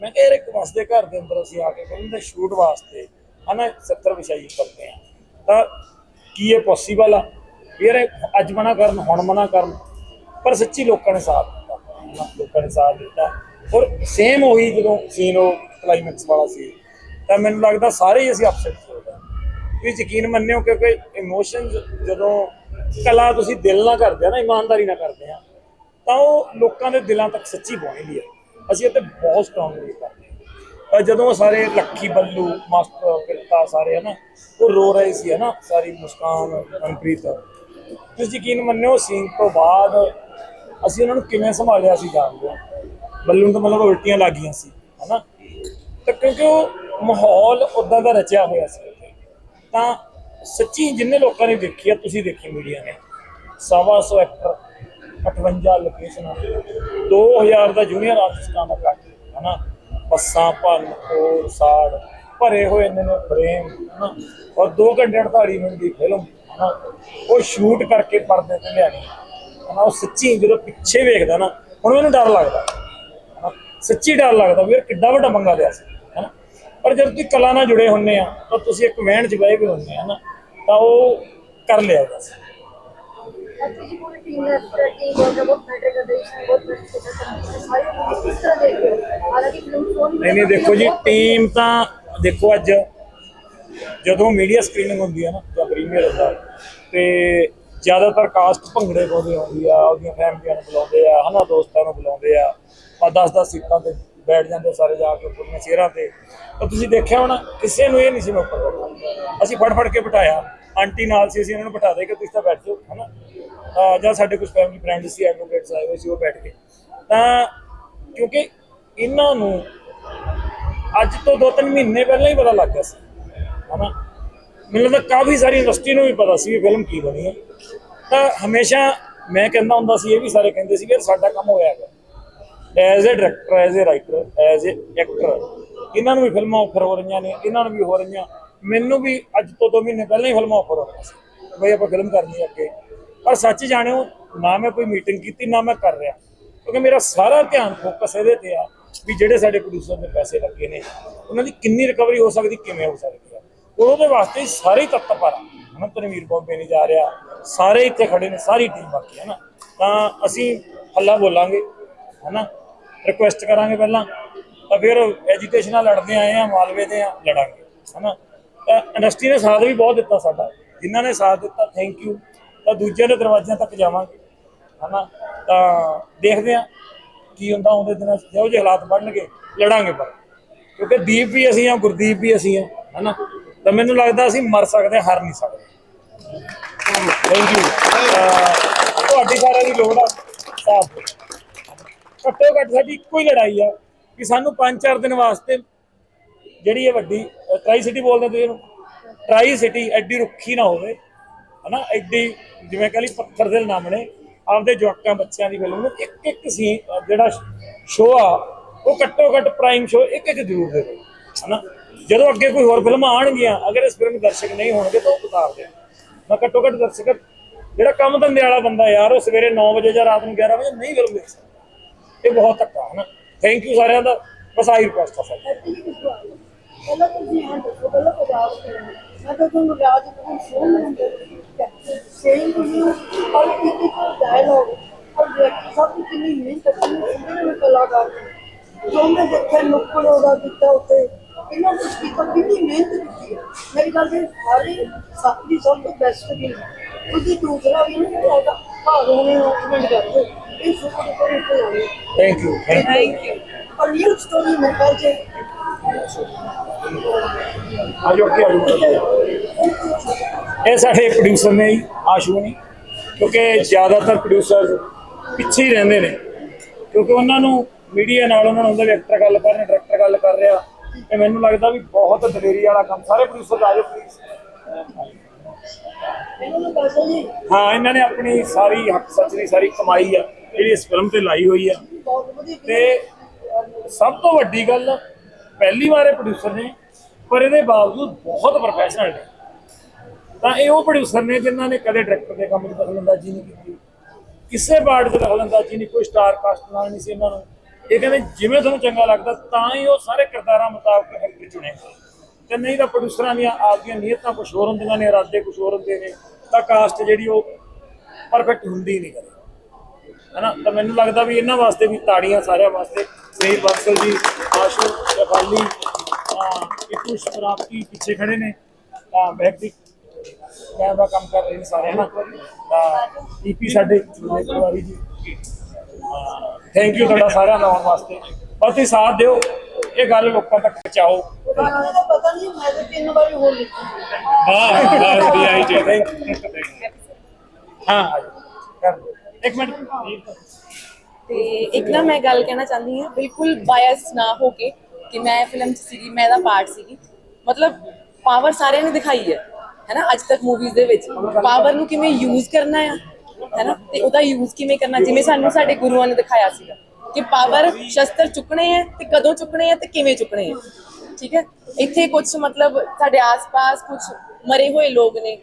ਮੈਂ ਕਿਹਾ ਯਾਰ ਇੱਕ ਵਸਦੇ ਘਰ ਦੇ ਅੰਦਰ ਅਸੀਂ ਆ ਕੇ ਫਿਲਮ ਦੇ ਸ਼ੂਟ ਵਾਸਤੇ, ਹਨਾ 70 ਵਿਸ਼ਾਈ ਕਰਦੇ ਆ ਤਾਂ ਕੀ ਇਹ ਪੋਸੀਬਲ ਆ? ਯਾਰ ਅੱਜ ਮਨਾ ਕਰਨ, ਹੁਣ ਮਨਾ ਕਰਨ, ਪਰ ਸੱਚੀ ਲੋਕਾਂ ਨੇ ਸਾਥ ਦਿੱਤਾ। ਲੋਕਾਂ ਨੇ ਸਾਥ ਦਿੱਤਾ। ਔਰ ਸੇਮ ਉਹੀ ਜਦੋਂ ਸੀਨ ਉਹ ਕਲਾਈਮੈਕਸ ਵਾਲਾ ਸੀ, ਤਾਂ ਮੈਨੂੰ ਲੱਗਦਾ ਸਾਰੇ ਹੀ ਅਸੀਂ ਅਪਸੈਟ ਹੋ ਗਏ। ਤੁਸੀਂ ਯਕੀਨ ਮੰਨਿਓ, ਕਿਉਂਕਿ ਇਮੋਸ਼ਨਸ ਜਦੋਂ ਕਲਾ ਤੁਸੀਂ ਦਿਲ ਨਾਲ ਕਰਦੇ ਆ ਨਾ, ਇਮਾਨਦਾਰੀ ਨਾਲ ਕਰਦੇ ਆ, ਤਾਂ ਉਹ ਲੋਕਾਂ ਦੇ ਦਿਲਾਂ ਤੱਕ ਸੱਚੀ ਪਹੁੰਚਦੀ ਹੈ ਅਸੀਂ ਇੱਥੇ ਬਹੁਤ ਸਟਰੋਂਗ ਬਲੀਵ ਕਰਦੇ ਹਾਂ ਜਦੋਂ ਸਾਰੇ ਲੱਖੀ ਬੱਲੂ ਮਾਸਟਰ ਕਿਰਤਾ ਸਾਰੇ ਹਨਾ ਉਹ ਰੋ ਰਹੇ ਸੀ ਹਨਾ ਸਾਰੀ ਮੁਸਕਾਨ ਮਨਪ੍ਰੀਤ ਤੁਸੀਂ ਯਕੀਨ ਮੰਨਿਓ ਸੀਨ ਤੋਂ ਬਾਅਦ ਅਸੀਂ ਉਹਨਾਂ ਨੂੰ ਕਿਵੇਂ ਸੰਭਾਲਿਆ ਸੀ ਜਾਣਦੇ ਹਾਂ ਬੱਲੂ ਨੂੰ ਤਾਂ ਮਤਲਬ ਉਲਟੀਆਂ ਲੱਗ ਗਈਆਂ ਸੀ, ਹਨਾ? ਤਾਂ ਕਿਉਂਕਿ ਉਹ ਮਾਹੌਲ ਉਦਾਂ ਦਾ ਰਚਿਆ ਹੋਇਆ ਸੀ ਉੱਥੇ। ਤਾਂ ਸੱਚੀ ਜਿੰਨੇ ਲੋਕਾਂ ਨੇ ਦੇਖੀ ਆ, ਤੁਸੀਂ ਦੇਖੀ ਮੀਡੀਆ ਨੇ। ਸਵਾ ਸੌ ਐਕਟਰ 58 ਲੋਕੇਸ਼ਨਾਂ 2000 ਦਾ ਜੂਨੀਅਰ ਆਰਟਿਸਟਾਂ ਦਾ ਕੱਟ ਹਨਾ? ਬੱਸਾਂ, ਭੰਨ, ਤੋੜ, ਸਾੜ, ਭਰੇ ਹੋਏ ਨੇ ਨੇ ਫਰੇਮ ਹਨਾ? ਔਰ 2 ਘੰਟੇ 48 ਮਿੰਟ ਦੀ ਫਿਲਮ ਹਨਾ? ਉਹ ਸ਼ੂਟ ਕਰਕੇ ਪਰਦੇ ਤੇ ਲਿਆਣੀ ਹਨਾ? ਉਹ ਸੱਚੀ ਜਦੋਂ ਪਿੱਛੇ ਵੇਖਦਾ ਨਾ, ਹੁਣ ਮੈਨੂੰ ਡਰ ਲੱਗਦਾ, ਹਨਾ? ਸੱਚੀ ਡਰ ਲੱਗਦਾ ਵੀ ਯਾਰ ਕਿੱਡਾ ਵੱਡਾ ਪੰਗਾ ਲਿਆ ਸੀ, ਹਨਾ? ਪਰ ਜਦ ਤੁਸੀਂ ਕਲਾ ਨਾਲ ਜੁੜੇ ਹੁੰਨੇ ਆ, ਤਾਂ ਤੁਸੀਂ ਇੱਕ ਵਹਿਣ ਚ ਬਹਿ ਵੀ ਹੁੰਨੇ ਆ ਨਾ ਤਾਂ ਉਹ ਕਰ ਲਿਆ ਬਸ। ਨਹੀਂ ਨਹੀਂ ਦੇਖੋ ਜੀ ਟੀਮ ਤਾਂ ਦੇਖੋ ਅੱਜ ਜਦੋਂ ਮੀਡੀਆ ਸਕਰੀਨਿੰਗ ਹੁੰਦੀ ਹੈ ਨਾ ਜਾਂ ਪ੍ਰੀਮੀਅਰ ਹੁੰਦਾ ਤੇ ਜ਼ਿਆਦਾਤਰ ਕਾਸਟ ਭੰਗੜੇ ਪਾਉਂਦੇ ਆਉਂਦੀ ਆ ਉਹਦੀਆਂ ਫੈਮਲੀਆਂ ਨੂੰ ਬੁਲਾਉਂਦੇ ਆ ਹਨਾ ਦੋਸਤਾਂ ਨੂੰ ਬੁਲਾਉਂਦੇ ਆ ਆ 10-10 ਸੀਟਾਂ ਤੇ ਬੈਠ ਜਾਂਦੇ ਸਾਰੇ ਜਾ ਕੇ ਪੂਰੀਆਂ ਚੇਅਰਾਂ ਤੇ। ਤਾਂ ਤੁਸੀਂ ਦੇਖਿਆ ਹੋਣਾ, ਕਿਸੇ ਨੂੰ ਇਹ ਨਹੀਂ ਸੀ ਮੈਂ ਉੱਪਰ ਬੈਠਣਾ ਅਸੀਂ ਫੜ ਫੜ ਕੇ ਬਿਠਾਇਆ। ਆਂਟੀ ਨਾਲ ਸੀ, ਅਸੀਂ ਉਹਨਾਂ ਨੂੰ ਬਿਠਾ ਦੇ ਕਿ ਤੁਸੀਂ ਤਾਂ ਬੈਠ ਜਾਓ, ਹਨਾ? ਤਾਂ ਜਾਂ ਸਾਡੇ ਕੁਝ ਫੈਮਿਲੀ ਫਰੈਂਡ ਸੀ ਐਡਵੋਕੇਟਸ ਆਏ ਹੋਏ ਸੀ, ਉਹ ਬੈਠ ਕੇ। ਤਾਂ ਕਿਉਂਕਿ ਇਹਨਾਂ ਨੂੰ ਅੱਜ ਤੋਂ ਦੋ ਤਿੰਨ ਮਹੀਨੇ ਪਹਿਲਾਂ ਹੀ ਪਤਾ ਲੱਗ ਗਿਆ ਸੀ, ਹਨਾ? ਮੈਨੂੰ ਲੱਗਦਾ ਕਾਫੀ ਸਾਰੀ ਇੰਡਸਟਰੀ ਨੂੰ ਵੀ ਪਤਾ ਸੀ ਵੀ ਫਿਲਮ ਕੀ ਬਣੀ ਹੈ। ਤਾਂ ਹਮੇਸ਼ਾ ਮੈਂ ਕਹਿੰਦਾ ਹੁੰਦਾ ਸੀ, ਇਹ ਵੀ ਸਾਰੇ ਕਹਿੰਦੇ ਸੀ ਕਿ ਸਾਡਾ ਕੰਮ ਹੋਇਆ ਹੈਗਾ। As a director as a writer as a actor ਇਹਨਾਂ ਨੂੰ ਵੀ ਫਿਲਮਾਂ ਆਫਰ ਹੋ ਰਹੀਆਂ ਨੇ, ਇਹਨਾਂ ਨੂੰ ਵੀ ਹੋ ਰਹੀਆਂ। ਮੈਨੂੰ ਵੀ ਅੱਜ ਤੋਂ ਦੋ ਮਹੀਨੇ ਪਹਿਲਾਂ ਹੀ ਫਿਲਮਾਂ ਆਫਰ ਹੋ ਰਹੀਆਂ ਸੀ ਬਈ ਆਪਾਂ ਫਿਲਮ ਕਰਨੀ ਅੱਗੇ। ਪਰ ਸੱਚ ਜਾਣਿਓ, ਨਾ ਮੈਂ ਕੋਈ ਮੀਟਿੰਗ ਕੀਤੀ, ਨਾ ਮੈਂ ਕਰ ਰਿਹਾ। ਕਿਉਂਕਿ ਮੇਰਾ ਸਾਰਾ ਧਿਆਨ ਫੋਕਸ ਇਹਦੇ ਤੇ ਆ, ਵੀ ਜਿਹੜੇ ਸਾਡੇ ਪ੍ਰੋਡਿਊਸਰ ਦੇ ਪੈਸੇ ਲੱਗੇ ਨੇ, ਉਹਨਾਂ ਦੀ ਕਿੰਨੀ ਰਿਕਵਰੀ ਹੋ ਸਕਦੀ, ਕਿਵੇਂ ਹੋ ਸਕਦੀ ਆ। ਉਹਦੇ ਵਾਸਤੇ ਸਾਰੇ ਹੀ ਤੱਤ ਪਰ। ਹਨਾ ਤਨਵੀਰ ਬੰਬੇ ਨਹੀਂ ਜਾ ਰਿਹਾ, ਸਾਰੇ ਇੱਥੇ ਖੜੇ ਨੇ, ਸਾਰੀ ਟੀਮ ਬਾਕੀ ਹੈ ਨਾ। ਤਾਂ ਅਸੀਂ ਹੱਲਾ ਬੋਲਾਂਗੇ। ਹਨਾ? ਰਿਕੁਐਸਟ ਕਰਾਂਗੇ ਪਹਿਲਾਂ। ਤਾਂ ਫਿਰ ਐਜੀਟੇਸ਼ਨ ਨਾਲ ਲੜਦੇ ਆਏ ਆ ਮਾਲਵੇ ਦੇ ਆ ਲੜਾਂਗੇ ਹਨਾ? ਤਾਂ ਇੰਡਸਟਰੀ ਨੇ ਸਾਥ ਵੀ ਬਹੁਤ ਦਿੱਤਾ ਸਾਡਾ। ਜਿਨ੍ਹਾਂ ਨੇ ਸਾਥ ਦਿੱਤਾ ਥੈਂਕ ਯੂ ਤਾਂ ਦੂਜਿਆਂ ਦੇ ਦਰਵਾਜ਼ਿਆਂ ਤੱਕ ਜਾਵਾਂਗੇ ਹਨਾ? ਤਾਂ ਦੇਖਦੇ ਆ ਕੀ ਹੁੰਦਾ ਆਉਂਦੇ ਦਿਨਾਂ 'ਚ। ਜਿਹੋ ਜਿਹੇ ਹਾਲਾਤ ਬਣਨਗੇ ਲੜਾਂਗੇ ਪਰ। ਕਿਉਂਕਿ ਦੀਪ ਵੀ ਅਸੀਂ ਆ ਗੁਰਦੀਪ ਵੀ ਅਸੀਂ ਆ ਹਨਾ? ਤਾਂ ਮੈਨੂੰ ਲੱਗਦਾ ਅਸੀਂ ਮਰ ਸਕਦੇ ਹਾਂ, ਹਾਰ ਨਹੀਂ ਸਕਦੇ। ਥੈਂਕ ਯੂ ਤੁਹਾਡੀ ਸਾਰਿਆਂ ਦੀ ਲੋੜ ਆ ਸਾਥ ਘੱਟੋ ਘੱਟ ਸਾਡੀ ਇੱਕੋ ਹੀ ਲੜਾਈ ਆ ਕਿ ਸਾਨੂੰ 5-4 ਦਿਨ ਵਾਸਤੇ ਜਿਹੜੀ ਇਹ ਵੱਡੀ ਟਰਾਈ ਸਿਟੀ ਬੋਲਦੇ ਤੁਸੀਂ ਟਰਾਈ ਸਿਟੀ ਐਡੀ ਰੁੱਖੀ ਨਾ ਹੋਵੇ, ਹਨਾ, ਐਡੀ ਜਿਵੇਂ ਕਹ ਲਈ ਪੱਥਰ ਦੇ ਨਾਮ ਨੇ, ਆਪਦੇ ਜਵਾਕਾਂ ਬੱਚਿਆਂ ਦੀ ਫਿਲਮ ਨੂੰ ਇੱਕ ਇੱਕ ਸੀ ਜਿਹੜਾ ਸ਼ੋਅ ਆ, ਉਹ ਘੱਟੋ ਘੱਟ ਪ੍ਰਾਈਮ ਸ਼ੋਅ ਇੱਕ ਇੱਕ ਜ਼ਰੂਰ ਦੇ ਦਿਓ ਹਨਾ। ਜਦੋਂ ਅੱਗੇ ਕੋਈ ਹੋਰ ਫਿਲਮਾਂ ਆਣਗੀਆਂ ਅਗਰ ਇਸ ਫਿਲਮ ਦਰਸ਼ਕ ਨਹੀਂ ਹੋਣਗੇ ਤਾਂ ਉਹ ਉਤਾਰ ਦੇ ਮੈਂ ਘੱਟੋ ਘੱਟ ਦਰਸ਼ਕ, ਜਿਹੜਾ ਕੰਮ ਧੰਦੇ ਵਾਲਾ ਬੰਦਾ ਯਾਰ, ਉਹ ਸਵੇਰੇ 9 ਵਜੇ ਜਾਂ ਰਾਤ ਨੂੰ 11 ਵਜੇ ਨਹੀਂ ਫਿਲਮ ਦੇਖ ਸਕਦਾ। ਇਹ ਬਹੁਤ ਧੱਕਾ ਹੈ ਨਾ ਥੈਂਕ ਯੂ ਸਾਰਿਆਂ ਦਾ। ਬਸ ਆਈ ਰਿਕੁਐਸਟ ਆ ਸਰ ਪਹਿਲਾਂ ਤੁਸੀਂ ਇਹ ਦੱਸੋ, ਪਹਿਲਾਂ ਪੰਜਾਬ ਕਿਹੜਾ ਮੈਂ ਤਾਂ ਤੁਹਾਨੂੰ ਰਾਜ ਨੂੰ ਫੋਨ ਨੰਬਰ ਸੇਮ ਨੂੰ ਔਰ ਕਿਤੇ ਡਾਇਲੌਗ ਔਰ ਡਾਇਰੈਕਟਰ ਸਾਹਿਬ ਦੀ ਕਿੰਨੀ ਮਿਹਨਤ ਕਰਨੀ ਹੁੰਦੀ ਹੈ ਕਲਾਕਾਰ ਜੋ ਮੈਂ ਦੇਖਿਆ ਨੁੱਕੜ ਉਹਦਾ ਦਿੱਤਾ ਉੱਤੇ ਇਹਨਾਂ ਨੂੰ ਸਪੀਕਰ ਕਿੰਨੀ ਮਿਹਨਤ ਕੀਤੀ ਹੈ। ਮੇਰੀ ਗੱਲ ਦੇ ਸਾਰੇ ਸਾਥੀ ਸਭ ਤੋਂ ਬੈਸਟ ਵੀ ਤੁਸੀਂ ਦੂਸਰਾ ਵੀ ਨਹੀਂ ਹੈਗਾ ਭਾਵੇਂ ਉਹਨੇ ਕਮੈਂਟ ਕਰਦੇ ਇਹ ਸੁਪਰ ਡੂਪਰ ਹਿੱਟ ਲਾਉਂਦੇ thank you thank you thank you और ये स्टोरी में कल से ਆਜੋ ਅੱਗੇ ਆਜੋ ਇਹ ਸਾਡੇ ਪ੍ਰੋਡਿਊਸਰ ਨੇ ਜੀ, ਆਸ਼ੂ ਨੇ ਕਿਉਂਕਿ ਜ਼ਿਆਦਾਤਰ ਪ੍ਰੋਡਿਊਸਰ ਪਿੱਛੇ ਹੀ ਰਹਿੰਦੇ ਨੇ ਕਿਉਂਕਿ ਉਹਨਾਂ ਨੂੰ ਮੀਡੀਆ ਨਾਲ ਉਹਨਾਂ ਨੂੰ ਹੁੰਦਾ ਵੀ ਐਕਟਰ ਗੱਲ ਕਰ ਰਿਹਾ ਡਾਇਰੈਕਟਰ ਗੱਲ ਕਰ ਰਿਹਾ ਤੇ ਮੈਨੂੰ ਲੱਗਦਾ ਵੀ ਬਹੁਤ ਦਲੇਰੀ ਵਾਲਾ ਕੰਮ ਸਾਰੇ ਪ੍ਰੋਡਿਊਸਰ ਆਜੋ ਪਲੀਜ਼ इन्होंने पैसे जी ਹਾਂ ਇਹਨਾਂ ਨੇ ਆਪਣੀ ਸਾਰੀ ਹੱਕ ਸੱਚ ਦੀ ਸਾਰੀ ਕਮਾਈ ਆ ਜਿਹੜੀ ਇਸ ਫਿਲਮ ਤੇ ਲਾਈ ਹੋਈ ਆ। ਤੇ ਸਭ ਤੋਂ ਵੱਡੀ ਗੱਲ, ਪਹਿਲੀ ਵਾਰ ਇਹ ਪ੍ਰੋਡਿਊਸਰ ਨੇ, ਪਰ ਇਹਦੇ ਬਾਵਜੂਦ ਬਹੁਤ ਪ੍ਰੋਫੈਸ਼ਨਲ ਨੇ। ਤਾਂ ਇਹ ਉਹ ਪ੍ਰੋਡਿਊਸਰ ਨੇ ਜਿਨ੍ਹਾਂ ਨੇ ਕਦੇ ਡਾਇਰੈਕਟਰ ਦੇ ਕੰਮ 'ਚ ਦਖਲਅੰਦਾਜ਼ੀ ਨਹੀਂ ਕੀਤੀ। ਕਿਸੇ ਪਾਰਟ 'ਚ ਜੀ ਨਹੀਂ, ਕੋਈ ਸਟਾਰ ਕਾਸਟ ਨਾਲ ਨਹੀਂ ਸੀ ਇਹਨਾਂ ਨੂੰ। ਇਹ ਕਹਿੰਦੇ, ਜਿਵੇਂ ਤੁਹਾਨੂੰ ਚੰਗਾ ਲੱਗਦਾ, ਤਾਂ ਹੀ ਉਹ ਸਾਰੇ ਕਿਰਦਾਰਾਂ ਮੁਤਾਬਕ ਐਕਟਰ ਚੁਣੇ ਤੇ ਨਹੀਂ ਤਾਂ ਪ੍ਰੋਡਿਊਸਰਾਂ ਦੀਆਂ ਆਪਦੀਆਂ ਨੀਅਤਾਂ ਕੁਝ ਹੋਰ ਹੁੰਦੀਆਂ ਨੇ, ਇਰਾਦੇ ਕੁਝ ਹੋਰ ਹੁੰਦੇ ਨੇ, ਤਾਂ ਕਾਸਟ ਜਿਹੜੀ ਉਹ ਪਰਫੈਕਟ ਹੁੰਦੀ ਨਹੀਂ ਕਦੇ। ਹਨਾ? ਤਾਂ ਮੈਨੂੰ ਲੱਗਦਾ ਵੀ ਇਹਨਾਂ ਵਾਸਤੇ ਵੀ ਤਾੜੀਆਂ ਸਾਰਿਆਂ ਵਾਸਤੇ। ਸਹੀ ਬਾਸਲ ਜੀ ਆਸ਼ੂ ਸ਼ਫਾਲੀ ਕਿਤੂ ਸ਼ਰਾਬਤੀ ਪਿੱਛੇ ਖੜੇ ਨੇ। ਤਾਂ ਬੈਕਟਿਕ ਕਹਿ ਕੰਮ ਕਰ ਰਹੇ ਨੇ ਸਾਰੇ, ਹਨਾ? ਤਾਂ ਈਪੀ ਸਾਡੇ ਜ਼ਿੰਮੇਵਾਰੀ ਜੀ। ਥੈਂਕ ਯੂ ਤੁਹਾਡਾ ਸਾਰਿਆਂ ਦਾ ਆਉਣ ਵਾਸਤੇ। ਬਸ ਇਹ ਸਾਥ ਦਿਓ। ਇਹ ਗੱਲ ਲੋਕਾਂ ਤੱਕ ਪਹੁੰਚਾਓ। ਪਤਾ ਨਹੀਂ ਮੈਂ ਤਾਂ ਤਿੰਨ ਵਾਰੀ ਹੋ ਲਈ ਹਾਂ ਹਾਂ ਹਾਂ ਇੱਕ ਮਿੰਟ। ਤੇ ਇੱਕ ਨਾ ਮੈਂ ਗੱਲ ਕਹਿਣਾ ਚਾਹੁੰਦੀ ਹਾਂ, ਬਿਲਕੁਲ ਬਾਇਸ ਨਾ ਹੋ ਕੇ ਕਿ ਮੈਂ ਫਿਲਮ 'ਚ ਸੀਗੀ, ਮੈਂ ਇਹਦਾ ਪਾਰਟ ਸੀਗੀ। ਮਤਲਬ ਪਾਵਰ ਸਾਰਿਆਂ ਨੇ ਦਿਖਾਈ ਹੈ, ਹੈਨਾ? ਅੱਜ ਤੱਕ ਮੂਵੀਜ਼ ਦੇ ਵਿੱਚ। ਪਾਵਰ ਨੂੰ ਕਿਵੇਂ ਯੂਜ਼ ਕਰਨਾ ਆ, ਹੈਨਾ? ਤੇ ਉਹਦਾ ਯੂਜ਼ ਕਿਵੇਂ ਕਰਨਾ? ਜਿਵੇਂ ਸਾਨੂੰ ਸਾਡੇ ਗੁਰੂਆਂ ਨੇ ਦਿਖਾਇਆ ਸੀਗਾ ਕਿ ਪਾਵਰ ਸ਼ਸਤਰ ਚੁੱਕਣੇ ਹੈ ਤੇ ਕਦੋਂ ਚੁੱਕਣੇ ਹੈ ਤੇ ਕਿਵੇਂ ਚੁੱਕਣੇ ਹੈ ਠੀਕ ਹੈ? ਇੱਥੇ ਕੁਝ ਮਤਲਬ ਸਾਡੇ ਆਸ-ਪਾਸ ਕੁਝ ਮਰੇ ਹੋਏ ਲੋਕ ਨੇ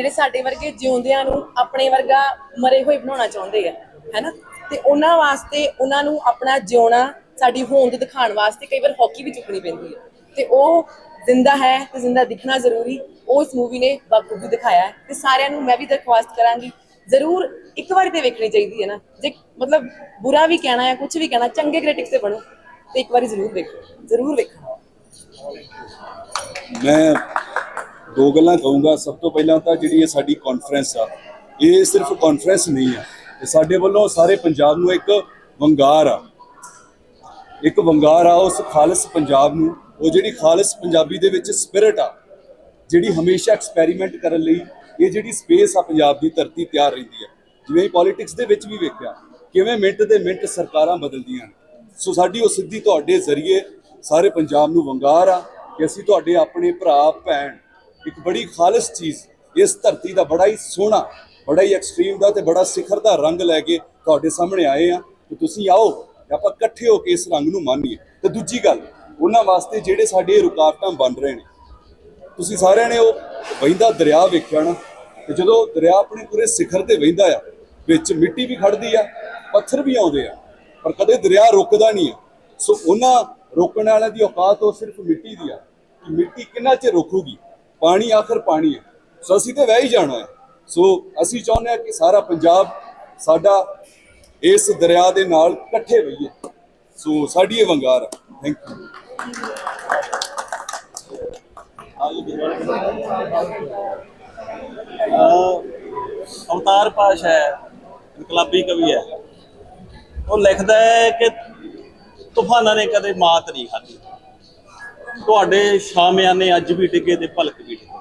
ਜਿਹੜੇ ਸਾਡੇ ਵਰਗੇ ਜਿਉਂਦਿਆਂ ਨੂੰ ਆਪਣੇ ਵਰਗਾ ਮਰੇ ਹੋਏ ਬਣਾਉਣਾ ਚਾਹੁੰਦੇ ਆ ਹੈਨਾ ਤੇ ਉਹਨਾਂ ਵਾਸਤੇ ਉਹਨਾਂ ਨੂੰ ਆਪਣਾ ਜਿਉਣਾ ਸਾਡੀ ਹੋਂਦ ਦਿਖਾਉਣ ਵਾਸਤੇ ਕਈ ਵਾਰ ਹੌਕੀ ਵੀ ਚੁੱਕਣੀ ਪੈਂਦੀ ਹੈ ਤੇ ਉਹ ਜ਼ਿੰਦਾ ਹੈ ਤੇ ਜ਼ਿੰਦਾ ਦਿਖਣਾ ਜ਼ਰੂਰੀ ਉਹ ਇਸ ਮੂਵੀ ਨੇ ਬਾਖੂਬੀ ਦਿਖਾਇਆ ਹੈ। ਤੇ ਸਾਰਿਆਂ ਨੂੰ ਮੈਂ ਵੀ ਦਰਖਾਸਤ ਕਰਾਂਗੀ, ਜ਼ਰੂਰ ਇੱਕ ਵਾਰੀ ਤੇ ਵੇਖਣੀ ਚਾਹੀਦੀ ਹੈ ਨਾ। ਜੇ ਮਤਲਬ ਬੁਰਾ ਵੀ ਕਹਿਣਾ ਹੈ ਕੁਝ ਵੀ ਕਹਿਣਾ, ਚੰਗੇ ਕ੍ਰਿਟਿਕ ਤੇ ਬਣੋ, ਤੇ ਇੱਕ ਵਾਰੀ ਜ਼ਰੂਰ ਦੇਖੋ ਜ਼ਰੂਰ ਵੇਖੋ। ਮੈਂ ਦੋ ਗੱਲਾਂ ਕਹੂੰਗਾ। ਸਭ ਤੋਂ ਪਹਿਲਾਂ ਤਾਂ ਜਿਹੜੀ ਇਹ ਸਾਡੀ ਕਾਨਫਰੰਸ ਆ, ਇਹ ਸਿਰਫ ਕਾਨਫਰੰਸ ਨਹੀਂ ਆ। ਇਹ ਸਾਡੇ ਵੱਲੋਂ ਸਾਰੇ ਪੰਜਾਬ ਨੂੰ ਇੱਕ ਵੰਗਾਰ ਆ। ਇੱਕ ਵੰਗਾਰ ਆ ਉਸ ਖਾਲਸ ਪੰਜਾਬ ਨੂੰ। ਉਹ ਜਿਹੜੀ ਖਾਲਸ ਪੰਜਾਬੀ ਦੇ ਵਿੱਚ ਸਪਿਰਿਟ ਆ, ਜਿਹੜੀ ਹਮੇਸ਼ਾ ਐਕਸਪੈਰੀਮੈਂਟ ਕਰਨ ਲਈ ਇਹ ਜਿਹੜੀ ਸਪੇਸ ਆ ਪੰਜਾਬ ਦੀ, ਧਰਤੀ ਤਿਆਰ ਰਹਿੰਦੀ ਹੈ ਜਿਵੇਂ ਪੋਲਿਟਿਕਸ ਦੇ ਵਿੱਚ ਵੀ ਵੇਖਿਆ, ਕਿਵੇਂ ਮਿੰਟ ਦੇ ਮਿੰਟ ਸਰਕਾਰਾਂ ਬਦਲਦੀਆਂ ਨੇ। ਸੋ ਸਾਡੀ ਉਹ ਸਿੱਧੀ ਤੁਹਾਡੇ ਜ਼ਰੀਏ ਸਾਰੇ ਪੰਜਾਬ ਨੂੰ ਵੰਗਾਰ ਆ ਕਿ ਅਸੀਂ ਤੁਹਾਡੇ ਆਪਣੇ ਭਰਾ, ਭੈਣ ਇੱਕ ਬੜੀ ਖਾਲਸ ਚੀਜ਼, ਇਸ ਧਰਤੀ ਦਾ ਬੜਾ ਹੀ ਸੋਹਣਾ, ਬੜਾ ਹੀ ਐਕਸਟ੍ਰੀਮ ਦਾ ਤੇ ਬੜਾ ਸਿਖਰ ਦਾ ਰੰਗ ਲੈ ਕੇ ਤੁਹਾਡੇ ਸਾਹਮਣੇ ਆਏ ਆ, ਤੇ ਤੁਸੀਂ ਆਓ ਆਪਾਂ ਇਕੱਠੇ ਹੋ ਕੇ ਇਸ ਰੰਗ ਨੂੰ ਮਾਨੀਏ। ਤੇ ਦੂਜੀ ਗੱਲ, ਉਹਨਾਂ ਵਾਸਤੇ ਜਿਹੜੇ ਸਾਡੇ ਰੁਕਾਵਟਾਂ ਬਣ ਰਹੇ ਨੇ, ਤੁਸੀਂ ਸਾਰਿਆਂ ਨੇ ਉਹ ਵਹਿੰਦਾ ਦਰਿਆ ਵੇਖਿਆ ਨਾ, ਤੇ ਜਦੋਂ ਦਰਿਆ ਆਪਣੇ ਪੂਰੇ ਸਿਖਰ ਤੇ ਵਹਿੰਦਾ ਆ, ਵਿੱਚ ਮਿੱਟੀ ਵੀ ਖੜਦੀ ਆ, ਪੱਥਰ ਵੀ ਆਉਂਦੇ ਆ, ਪਰ ਕਦੇ ਦਰਿਆ ਰੁਕਦਾ ਨਹੀਂ ਆ। ਸੋ ਉਹਨਾਂ ਰੋਕਣ ਵਾਲਿਆਂ ਦੀ ਔਕਾਤ ਉਹ ਸਿਰਫ ਮਿੱਟੀ ਦੀ ਆ, ਕਿ ਮਿੱਟੀ ਕਿੰਨਾ ਚਿਰ ਰੁਕੂਗੀ? ਪਾਣੀ ਆਖਰ ਪਾਣੀ ਹੈ। ਸੋ ਅਸੀਂ ਤੇ ਵਹਿ ਹੀ ਜਾਣਾ ਹੈ। ਸੋ ਅਸੀਂ ਚਾਹੁੰਦੇ ਹਾਂ ਕਿ ਸਾਰਾ ਪੰਜਾਬ ਸਾਡਾ ਇਸ ਦਰਿਆ ਦੇ ਨਾਲ ਇਕੱਠੇ ਰਹੀਏ। ਸੋ ਸਾਡੀ ਇਹ ਵੰਗਾਰ ਹੈ। ਥੈਂਕ ਯੂ ਅਵਤਾਰ ਪਾਸ਼ ਹੈ, ਇਨਕਲਾਬੀ ਕਵੀ ਹੈ। ਉਹ ਲਿਖਦਾ ਹੈ ਕਿ ਤੂਫਾਨਾਂ ਨੇ ਕਦੇ ਮਾਤ ਨਹੀਂ ਖਾਧੀ। ਤੁਹਾਡੇ ਸ਼ਾਮਿਆਨੇ ਅੱਜ ਵੀ ਡਿੱਗੇ ਤੇ ਭਲਕ ਵੀ ਡਿੱਗੇ।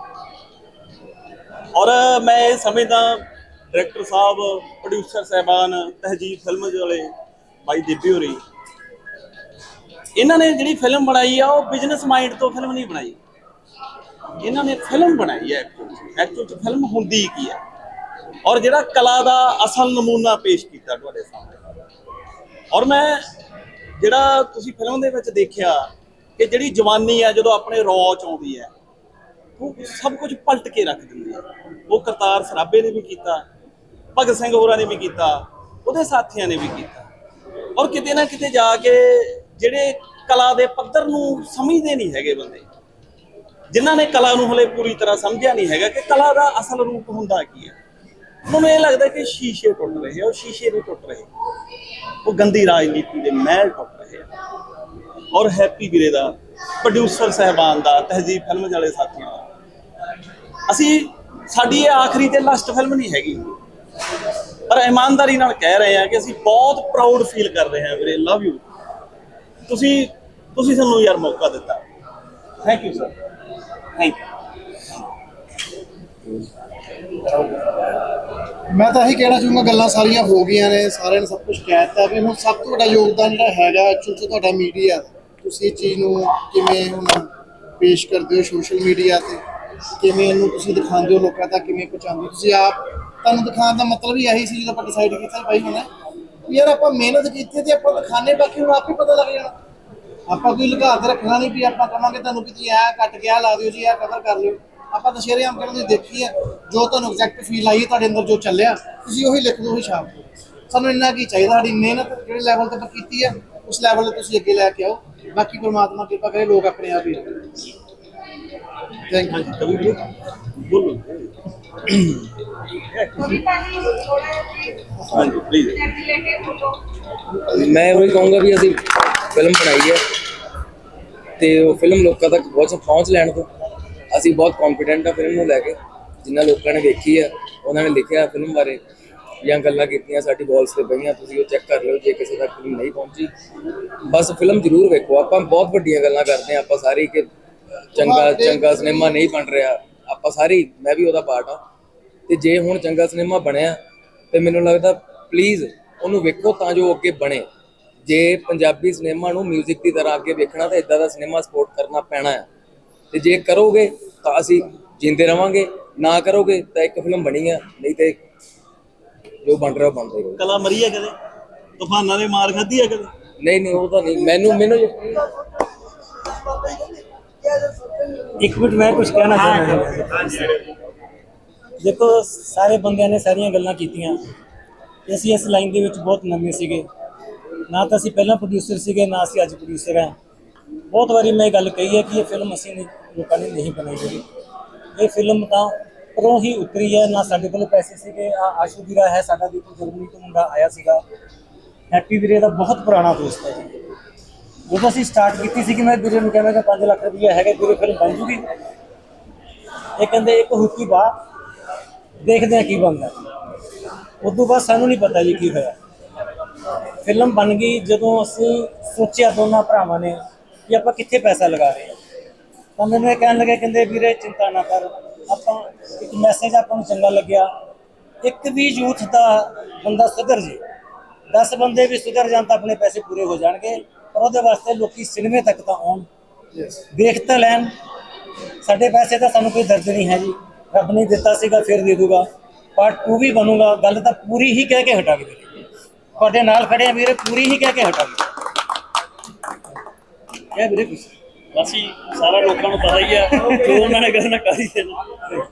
ਔਰ ਮੈਂ ਇਹ ਸਮਝਦਾ ਡਾਇਰੈਕਟਰ ਸਾਹਿਬ ਪ੍ਰੋਡਿਊਸਰ ਸਾਹਿਬਾਨ ਤਹਜੀਬ ਫਿਲਮ ਵਾਲੇ ਬਾਈ ਦੇਬੀ ਹੋਰੀ, ਇਹਨਾਂ ਨੇ ਜਿਹੜੀ ਫਿਲਮ ਬਣਾਈ ਆ, ਉਹ ਬਿਜ਼ਨਸ ਮਾਈਂਡ ਤੋਂ ਫਿਲਮ ਨਹੀਂ ਬਣਾਈ। ਇਹਨਾਂ ਨੇ ਫਿਲਮ ਬਣਾਈ ਹੈ ਐਕਚੁਅਲ ਐਕਚੁਅਲ ਚ ਫਿਲਮ ਹੁੰਦੀ ਕੀ ਹੈ ਔਰ ਜਿਹੜਾ ਕਲਾ ਦਾ ਅਸਲ ਨਮੂਨਾ ਪੇਸ਼ ਕੀਤਾ ਤੁਹਾਡੇ ਸਾਹਮਣੇ। ਔਰ ਮੈਂ ਜਿਹੜਾ ਤੁਸੀਂ ਫਿਲਮ ਦੇ ਵਿੱਚ ਦੇਖਿਆ ਕਿ ਜਿਹੜੀ ਜਵਾਨੀ ਹੈ ਜਦੋਂ ਆਪਣੇ ਰੌ ਚ ਆਉਂਦੀ ਹੈ, ਉਹ ਸਭ ਕੁਝ ਪਲਟ ਕੇ ਰੱਖ ਦਿੰਦੀ ਹੈ। ਉਹ ਕਰਤਾਰ ਸਰਾਬੇ ਨੇ ਵੀ ਕੀਤਾ, ਭਗਤ ਸਿੰਘ ਹੋਰਾਂ ਨੇ ਵੀ ਕੀਤਾ, ਉਹਦੇ ਸਾਥੀਆਂ ਨੇ ਵੀ ਕੀਤਾ। ਔਰ ਕਿਤੇ ਨਾ ਕਿਤੇ ਜਾ ਕੇ ਜਿਹੜੇ ਕਲਾ ਦੇ ਪੱਧਰ ਨੂੰ ਸਮਝਦੇ ਨਹੀਂ ਹੈਗੇ ਬੰਦੇ, ਜਿਨ੍ਹਾਂ ਨੇ ਕਲਾ ਨੂੰ ਹਲੇ ਪੂਰੀ ਤਰ੍ਹਾਂ ਸਮਝਿਆ ਨਹੀਂ ਹੈਗਾ ਕਿ ਕਲਾ ਦਾ ਅਸਲ ਰੂਪ ਹੁੰਦਾ ਕੀ ਹੈ। ਉਹਨਾਂ ਨੂੰ ਇਹ ਲੱਗਦਾ ਕਿ ਸ਼ੀਸ਼ੇ ਟੁੱਟ ਰਹੇ ਆ, ਉਹ ਸ਼ੀਸ਼ੇ ਨਹੀਂ ਟੁੱਟ ਰਹੇ। ਉਹ ਗੰਦੀ ਰਾਜਨੀਤੀ ਦੇ ਮਹਿਲ ਟੁੱਟ ਰਹੇ ਆ। ਔਰ ਹੈਪੀ ਵੀਰੇ ਦਾ ਪ੍ਰੋਡਿਊਸਰ ਸਹਿਬਾਨ ਦਾ, ਤਹਿਜੀਬ ਫਿਲਮ ਵਾਲੇ ਸਾਥੀਆਂ ਦਾ। ਅਸੀਂ, ਸਾਡੀ ਇਹ ਆਖਰੀ ਤੇ ਲਾਸਟ ਫਿਲਮ ਨਹੀਂ ਹੈਗੀ। ਪਰ ਇਮਾਨਦਾਰੀ ਨਾਲ ਕਹਿ ਰਹੇ ਹਾਂ ਕਿ ਅਸੀਂ ਬਹੁਤ ਪ੍ਰਾਊਡ ਫੀਲ ਕਰ ਰਹੇ ਹਾਂ ਵੀਰੇ ਲਵ ਯੂ ਤੁਸੀਂ ਤੁਸੀਂ ਸਾਨੂੰ ਯਾਰ ਮੌਕਾ ਦਿੱਤਾ। Thank you sir thank you ਮੈਂ ਤਾਂ ਇਹੀ ਕਹਿਣਾ ਚਾਹੂੰਗਾ ਗੱਲਾਂ ਸਾਰੀਆਂ ਹੋ ਗਈਆਂ ਨੇ, ਸਾਰਿਆਂ ਨੇ ਸਭ ਕੁਝ ਕਹਿ ਦਿੱਤਾ ਵੀ ਹੁਣ ਸਭ ਤੋਂ ਵੱਡਾ ਯੋਗਦਾਨ ਜਿਹੜਾ ਹੈਗਾ ਐਕਚੁਅਲ ਚ ਤੁਹਾਡਾ ਮੀਡੀਆ ਤੁਸੀਂ ਇਹ ਚੀਜ਼ ਨੂੰ ਕਿਵੇਂ ਹੁਣ ਪੇਸ਼ ਕਰਦੇ ਹੋ ਸੋਸ਼ਲ ਮੀਡੀਆ ਤੇ? ਕਿਵੇਂ ਇਹਨੂੰ ਤੁਸੀਂ ਦਿਖਾਉਂਦੇ ਹੋ ਲੋਕਾਂ ਤੱਕ? ਕਿਵੇਂ ਪਹੁੰਚਾਉਂਦੇ ਹੋ? ਤੁਸੀਂ ਆਪ ਤੁਹਾਨੂੰ ਦਿਖਾਉਣ ਦਾ ਮਤਲਬ ਹੀ ਇਹੀ ਸੀ ਜਦੋਂ ਆਪਾਂ ਡਿਸਾਈਡ ਕੀਤਾ ਭਾਈ ਹੁਣ ਵੀ ਯਾਰ ਆਪਾਂ ਮਿਹਨਤ ਕੀਤੀ ਤੇ ਆਪਾਂ ਦਿਖਾਣੇ ਬਾਕੀ ਹੁਣ ਆਪੇ ਪਤਾ ਲੱਗ ਜਾਣਾ। ਆਪਾਂ ਕੋਈ ਲੁਕਾ ਕੇ ਰੱਖਣਾ ਨਹੀਂ ਵੀ ਆਪਾਂ ਕਹਾਂਗੇ ਤੁਹਾਨੂੰ ਕਿਤੇ ਆ ਕੱਟ ਕੇ ਗਿਆ ਲਾ ਦਿਓ ਜੀ ਆ ਕਵਰ ਕਰ ਲਿਓ। ਆਪਾਂ ਤਾਂ ਆਮ ਕਰਨ ਦੀ ਦੇਖੀ ਹੈ, ਜੋ ਤੁਹਾਨੂੰ ਐਗਜ਼ੈਕਟ ਫੀਲ ਆਈ ਤੁਹਾਡੇ ਅੰਦਰ ਜੋ ਚੱਲਿਆ, ਤੁਸੀਂ ਉਹੀ ਲਿਖ ਦਿਓ, ਉਹੀ ਛਾਪ ਦਿਓ। ਸਾਨੂੰ ਇੰਨਾ ਕੀ ਚਾਹੀਦਾ, ਸਾਡੀ ਮਿਹਨਤ ਜਿਹੜੇ ਲੈਵਲ ਤੇ ਆਪਾਂ ਕੀਤੀ ਹੈ ਉਸ ਲੈਵਲ ਤੇ ਤੁਸੀਂ ਅੱਗੇ ਲੈ ਕੇ ਆਓ। ਬਾਕੀ ਪ੍ਰਮਾਤਮਾ ਕਿਰਪਾ ਕਰੇ, ਲੋਕ ਆਪਣੇ ਆਪ ਹੀ ਥੈਂਕ ਯੂ ਕਵੀ ਬੋਲੋ ਹਾਂਜੀ ਪਲੀਜ਼ ਮੈਂ ਉਹੀ ਕਹੂੰਗਾ ਵੀ ਅਸੀਂ ਫਿਲਮ ਬਣਾਈ ਹੈ ਤੇ ਉਹ ਫਿਲਮ ਲੋਕਾਂ ਤੱਕ ਬਹੁਤ ਪਹੁੰਚ ਲੈਣ ਤੋਂ। ਅਸੀਂ ਬਹੁਤ ਕੌਨਫੀਡੈਂਟ ਆ ਫਿਲਮ ਨੂੰ ਲੈ ਕੇ। ਜਿੰਨਾ ਲੋਕਾਂ ਨੇ ਵੇਖੀ ਹੈ ਉਹਨਾਂ ਨੇ ਲਿਖਿਆ ਫਿਲਮ ਬਾਰੇ। ਜਾਂ ਗੱਲਾਂ ਕੀਤੀਆਂ ਸਾਡੀ ਵਾਲਸ ਤੇ ਪਈਆਂ, ਤੁਸੀਂ ਉਹ ਚੈੱਕ ਕਰ ਲਿਓ ਜੇ ਕਿਸੇ ਤੱਕ ਫਿਲਮ ਨਹੀਂ ਪਹੁੰਚੀ। ਬਸ ਫਿਲਮ ਜ਼ਰੂਰ ਵੇਖੋ, ਆਪਾਂ ਬਹੁਤ ਵੱਡੀਆਂ ਗੱਲਾਂ ਕਰਦੇ ਹਾਂ, ਆਪਾਂ ਸਾਰੀ ਕਿ ਚੰਗਾ ਚੰਗਾ ਸਿਨੇਮਾ ਨਹੀਂ ਬਣ ਰਿਹਾ, ਆਪਾਂ ਸਾਰੀ ਮੈਂ ਵੀ ਉਹਦਾ ਪਾਰਟ ਆ ਤੇ ਜੇ ਹੁਣ ਚੰਗਾ ਸਿਨੇਮਾ ਬਣਿਆ, ਤੇ ਮੈਨੂੰ ਲੱਗਦਾ ਪਲੀਜ਼ ਉਹਨੂੰ ਵੇਖੋ ਤਾਂ ਜੋ ਅੱਗੇ ਬਣੇ। ਜੇ ਪੰਜਾਬੀ ਸਿਨੇਮਾ ਨੂੰ 뮤직 ਦੀ ਤਰ੍ਹਾਂ ਅੱਗੇ ਵੇਖਣਾ, ਤਾਂ ਇਦਾਂ ਦਾ ਸਿਨੇਮਾ ਸਪੋਰਟ ਕਰਨਾ ਪੈਣਾ ਹੈ ਤੇ ਜੇ ਕਰੋਗੇ, ਤਾਂ ਅਸੀਂ ਜਿੰਦੇ ਰਵਾਂਗੇ, ਨਾ ਕਰੋਗੇ, ਤਾਂ ਇੱਕ ਫਿਲਮ ਬਣੀ ਆ, ਨਹੀਂ ਤੇ ਜੋ ਬਣ ਰਿਹਾ ਉਹ ਬਣ ਰਹੇਗਾ ਕਲਾ ਮਰੀ ਹੈ ਕਦੇ? ਤੂਫਾਨਾਂ ਨੇ ਮਾਰ ਖਾਧੀ ਹੈ ਕਦੇ? ਨਹੀਂ ਨਹੀਂ ਉਹ ਤਾਂ ਨਹੀਂ। ਮੈਨੂੰ ਮੈਨੂੰ ਇੱਕ ਮਿੰਟ ਮੈਂ ਕੁਝ ਕਹਿਣਾ ਚਾਹੁੰਦਾ ਹਾਂ। ਦੇਖੋ ਸਾਰੇ ਬੰਦਿਆਂ ਨੇ ਸਾਰੀਆਂ ਗੱਲਾਂ ਕੀਤੀਆਂ। ਅਸੀਂ ਇਸ ਲਾਈਨ ਦੇ ਵਿੱਚ ਬਹੁਤ ਨਵੇਂ ਸੀਗੇ। ਨਾ ਤਾਂ ਅਸੀਂ ਪਹਿਲਾਂ ਪ੍ਰੋਡਿਊਸਰ ਸੀਗੇ ਨਾ ਅਸੀਂ ਅੱਜ ਪ੍ਰੋਡਿਊਸਰ ਹਾਂ। ਬਹੁਤ ਵਾਰੀ ਮੈਂ ਇਹ ਗੱਲ ਕਹੀ ਹੈ ਕਿ ਇਹ ਫਿਲਮ ਅਸੀਂ ਨਹੀਂ ਲੋਕਾਂ ਨੇ ਨਹੀਂ ਬਣਾਈ ਹੋਈ ਇਹ ਫਿਲਮ ਤਾਂ ਪਰੋਂ ਹੀ ਉਤਰੀ ਹੈ, ਨਾ ਸਾਡੇ ਕੋਲ ਪੈਸੇ ਸੀਗੇ, ਆ ਆਸ਼ੂ ਵੀਰਾ ਹੈ ਸਾਡਾ ਦੇਖੋ ਜਰਮਨੀ ਤੋਂ ਮੁੰਡਾ ਆਇਆ ਸੀਗਾ। ਹੈਪੀ ਵੀਰੇ ਦਾ ਬਹੁਤ ਪੁਰਾਣਾ ਦੋਸਤ ਹੈ ਜੀ। ਜਦੋਂ ਅਸੀਂ ਸਟਾਰਟ ਕੀਤੀ ਸੀ ਕਿ ਮੈਂ ਵੀਰੇ ਨੂੰ ਕਹਿੰਦਾ ਕਿ 5 ਲੱਖ ਰੁਪਈਆ ਹੈਗਾ, ਵੀਰੇ ਫਿਲਮ ਬਣ ਜੂਗੀ। ਇਹ ਕਹਿੰਦੇ, ਇੱਕ ਹੁੱਕੀ ਬਾ ਦੇਖਦੇ ਆ ਕੀ ਬਣਦਾ ਉਦੋਂ ਬਾਅਦ ਸਾਨੂੰ ਨਹੀਂ ਪਤਾ ਜੀ ਕੀ ਹੋਇਆ। ਫਿਲਮ ਬਣ ਗਈ, ਜਦੋਂ ਅਸੀਂ ਸੋਚਿਆ ਦੋਨਾਂ ਭਰਾਵਾਂ ਨੇ ਕਿ ਆਪਾਂ ਕਿੱਥੇ ਪੈਸਾ ਲਗਾ ਰਹੇ ਹਾਂ। ਤਾਂ ਮੈਨੂੰ ਇਹ ਕਹਿਣ ਲੱਗੇ ਕਹਿੰਦੇ, ਵੀਰੇ, ਚਿੰਤਾ ਨਾ ਕਰ ਆਪਾਂ ਇੱਕ ਮੈਸੇਜ ਆਪਾਂ ਨੂੰ ਚੰਗਾ ਲੱਗਿਆ। ਇੱਕ ਵੀ ਯੂਥ ਦਾ ਬੰਦਾ ਸੁਧਰ ਜੇ 10 ਬੰਦੇ ਵੀ ਸੁਧਰ ਜਾਣ ਤਾਂ ਆਪਣੇ ਪੈਸੇ ਪੂਰੇ ਹੋ ਜਾਣਗੇ ਪਰ ਉਹਦੇ ਵਾਸਤੇ ਲੋਕੀ ਸਿਨੇਮੇ ਤੱਕ ਤਾਂ ਆਉਣ। ਦੇਖ ਤਾਂ ਲੈਣ। ਸਾਡੇ ਪੈਸੇ ਦਾ ਸਾਨੂੰ ਕੋਈ ਦਰਦ ਨਹੀਂ ਹੈ ਜੀ। ਰੱਬ ਨੇ ਦਿੱਤਾ ਸੀਗਾ ਫਿਰ ਦੇ ਦੂਗਾ। ਪਾਰਟ 2 ਵੀ ਬਣੂਗਾ। ਗੱਲ ਤਾਂ ਪੂਰੀ ਹੀ ਕਹਿ ਕੇ ਹਟਾਂਗੇ ਤੁਹਾਡੇ ਨਾਲ ਖੜੇ ਆ ਵੀਰੇ ਪੂਰੀ ਹੀ ਕਹਿ ਕੇ ਹਟਾਂਗੇ ਕਿਆ ਵੀਰੇ ਕੁਛ ਅਸੀਂ ਸਾਰਾ ਲੋਕਾਂ ਨੂੰ ਪਤਾ ਹੀ ਹੈ ਜੋ ਉਹਨਾਂ ਨੇ ਕਰਨਾ ਕਰ ਦੇਣਾ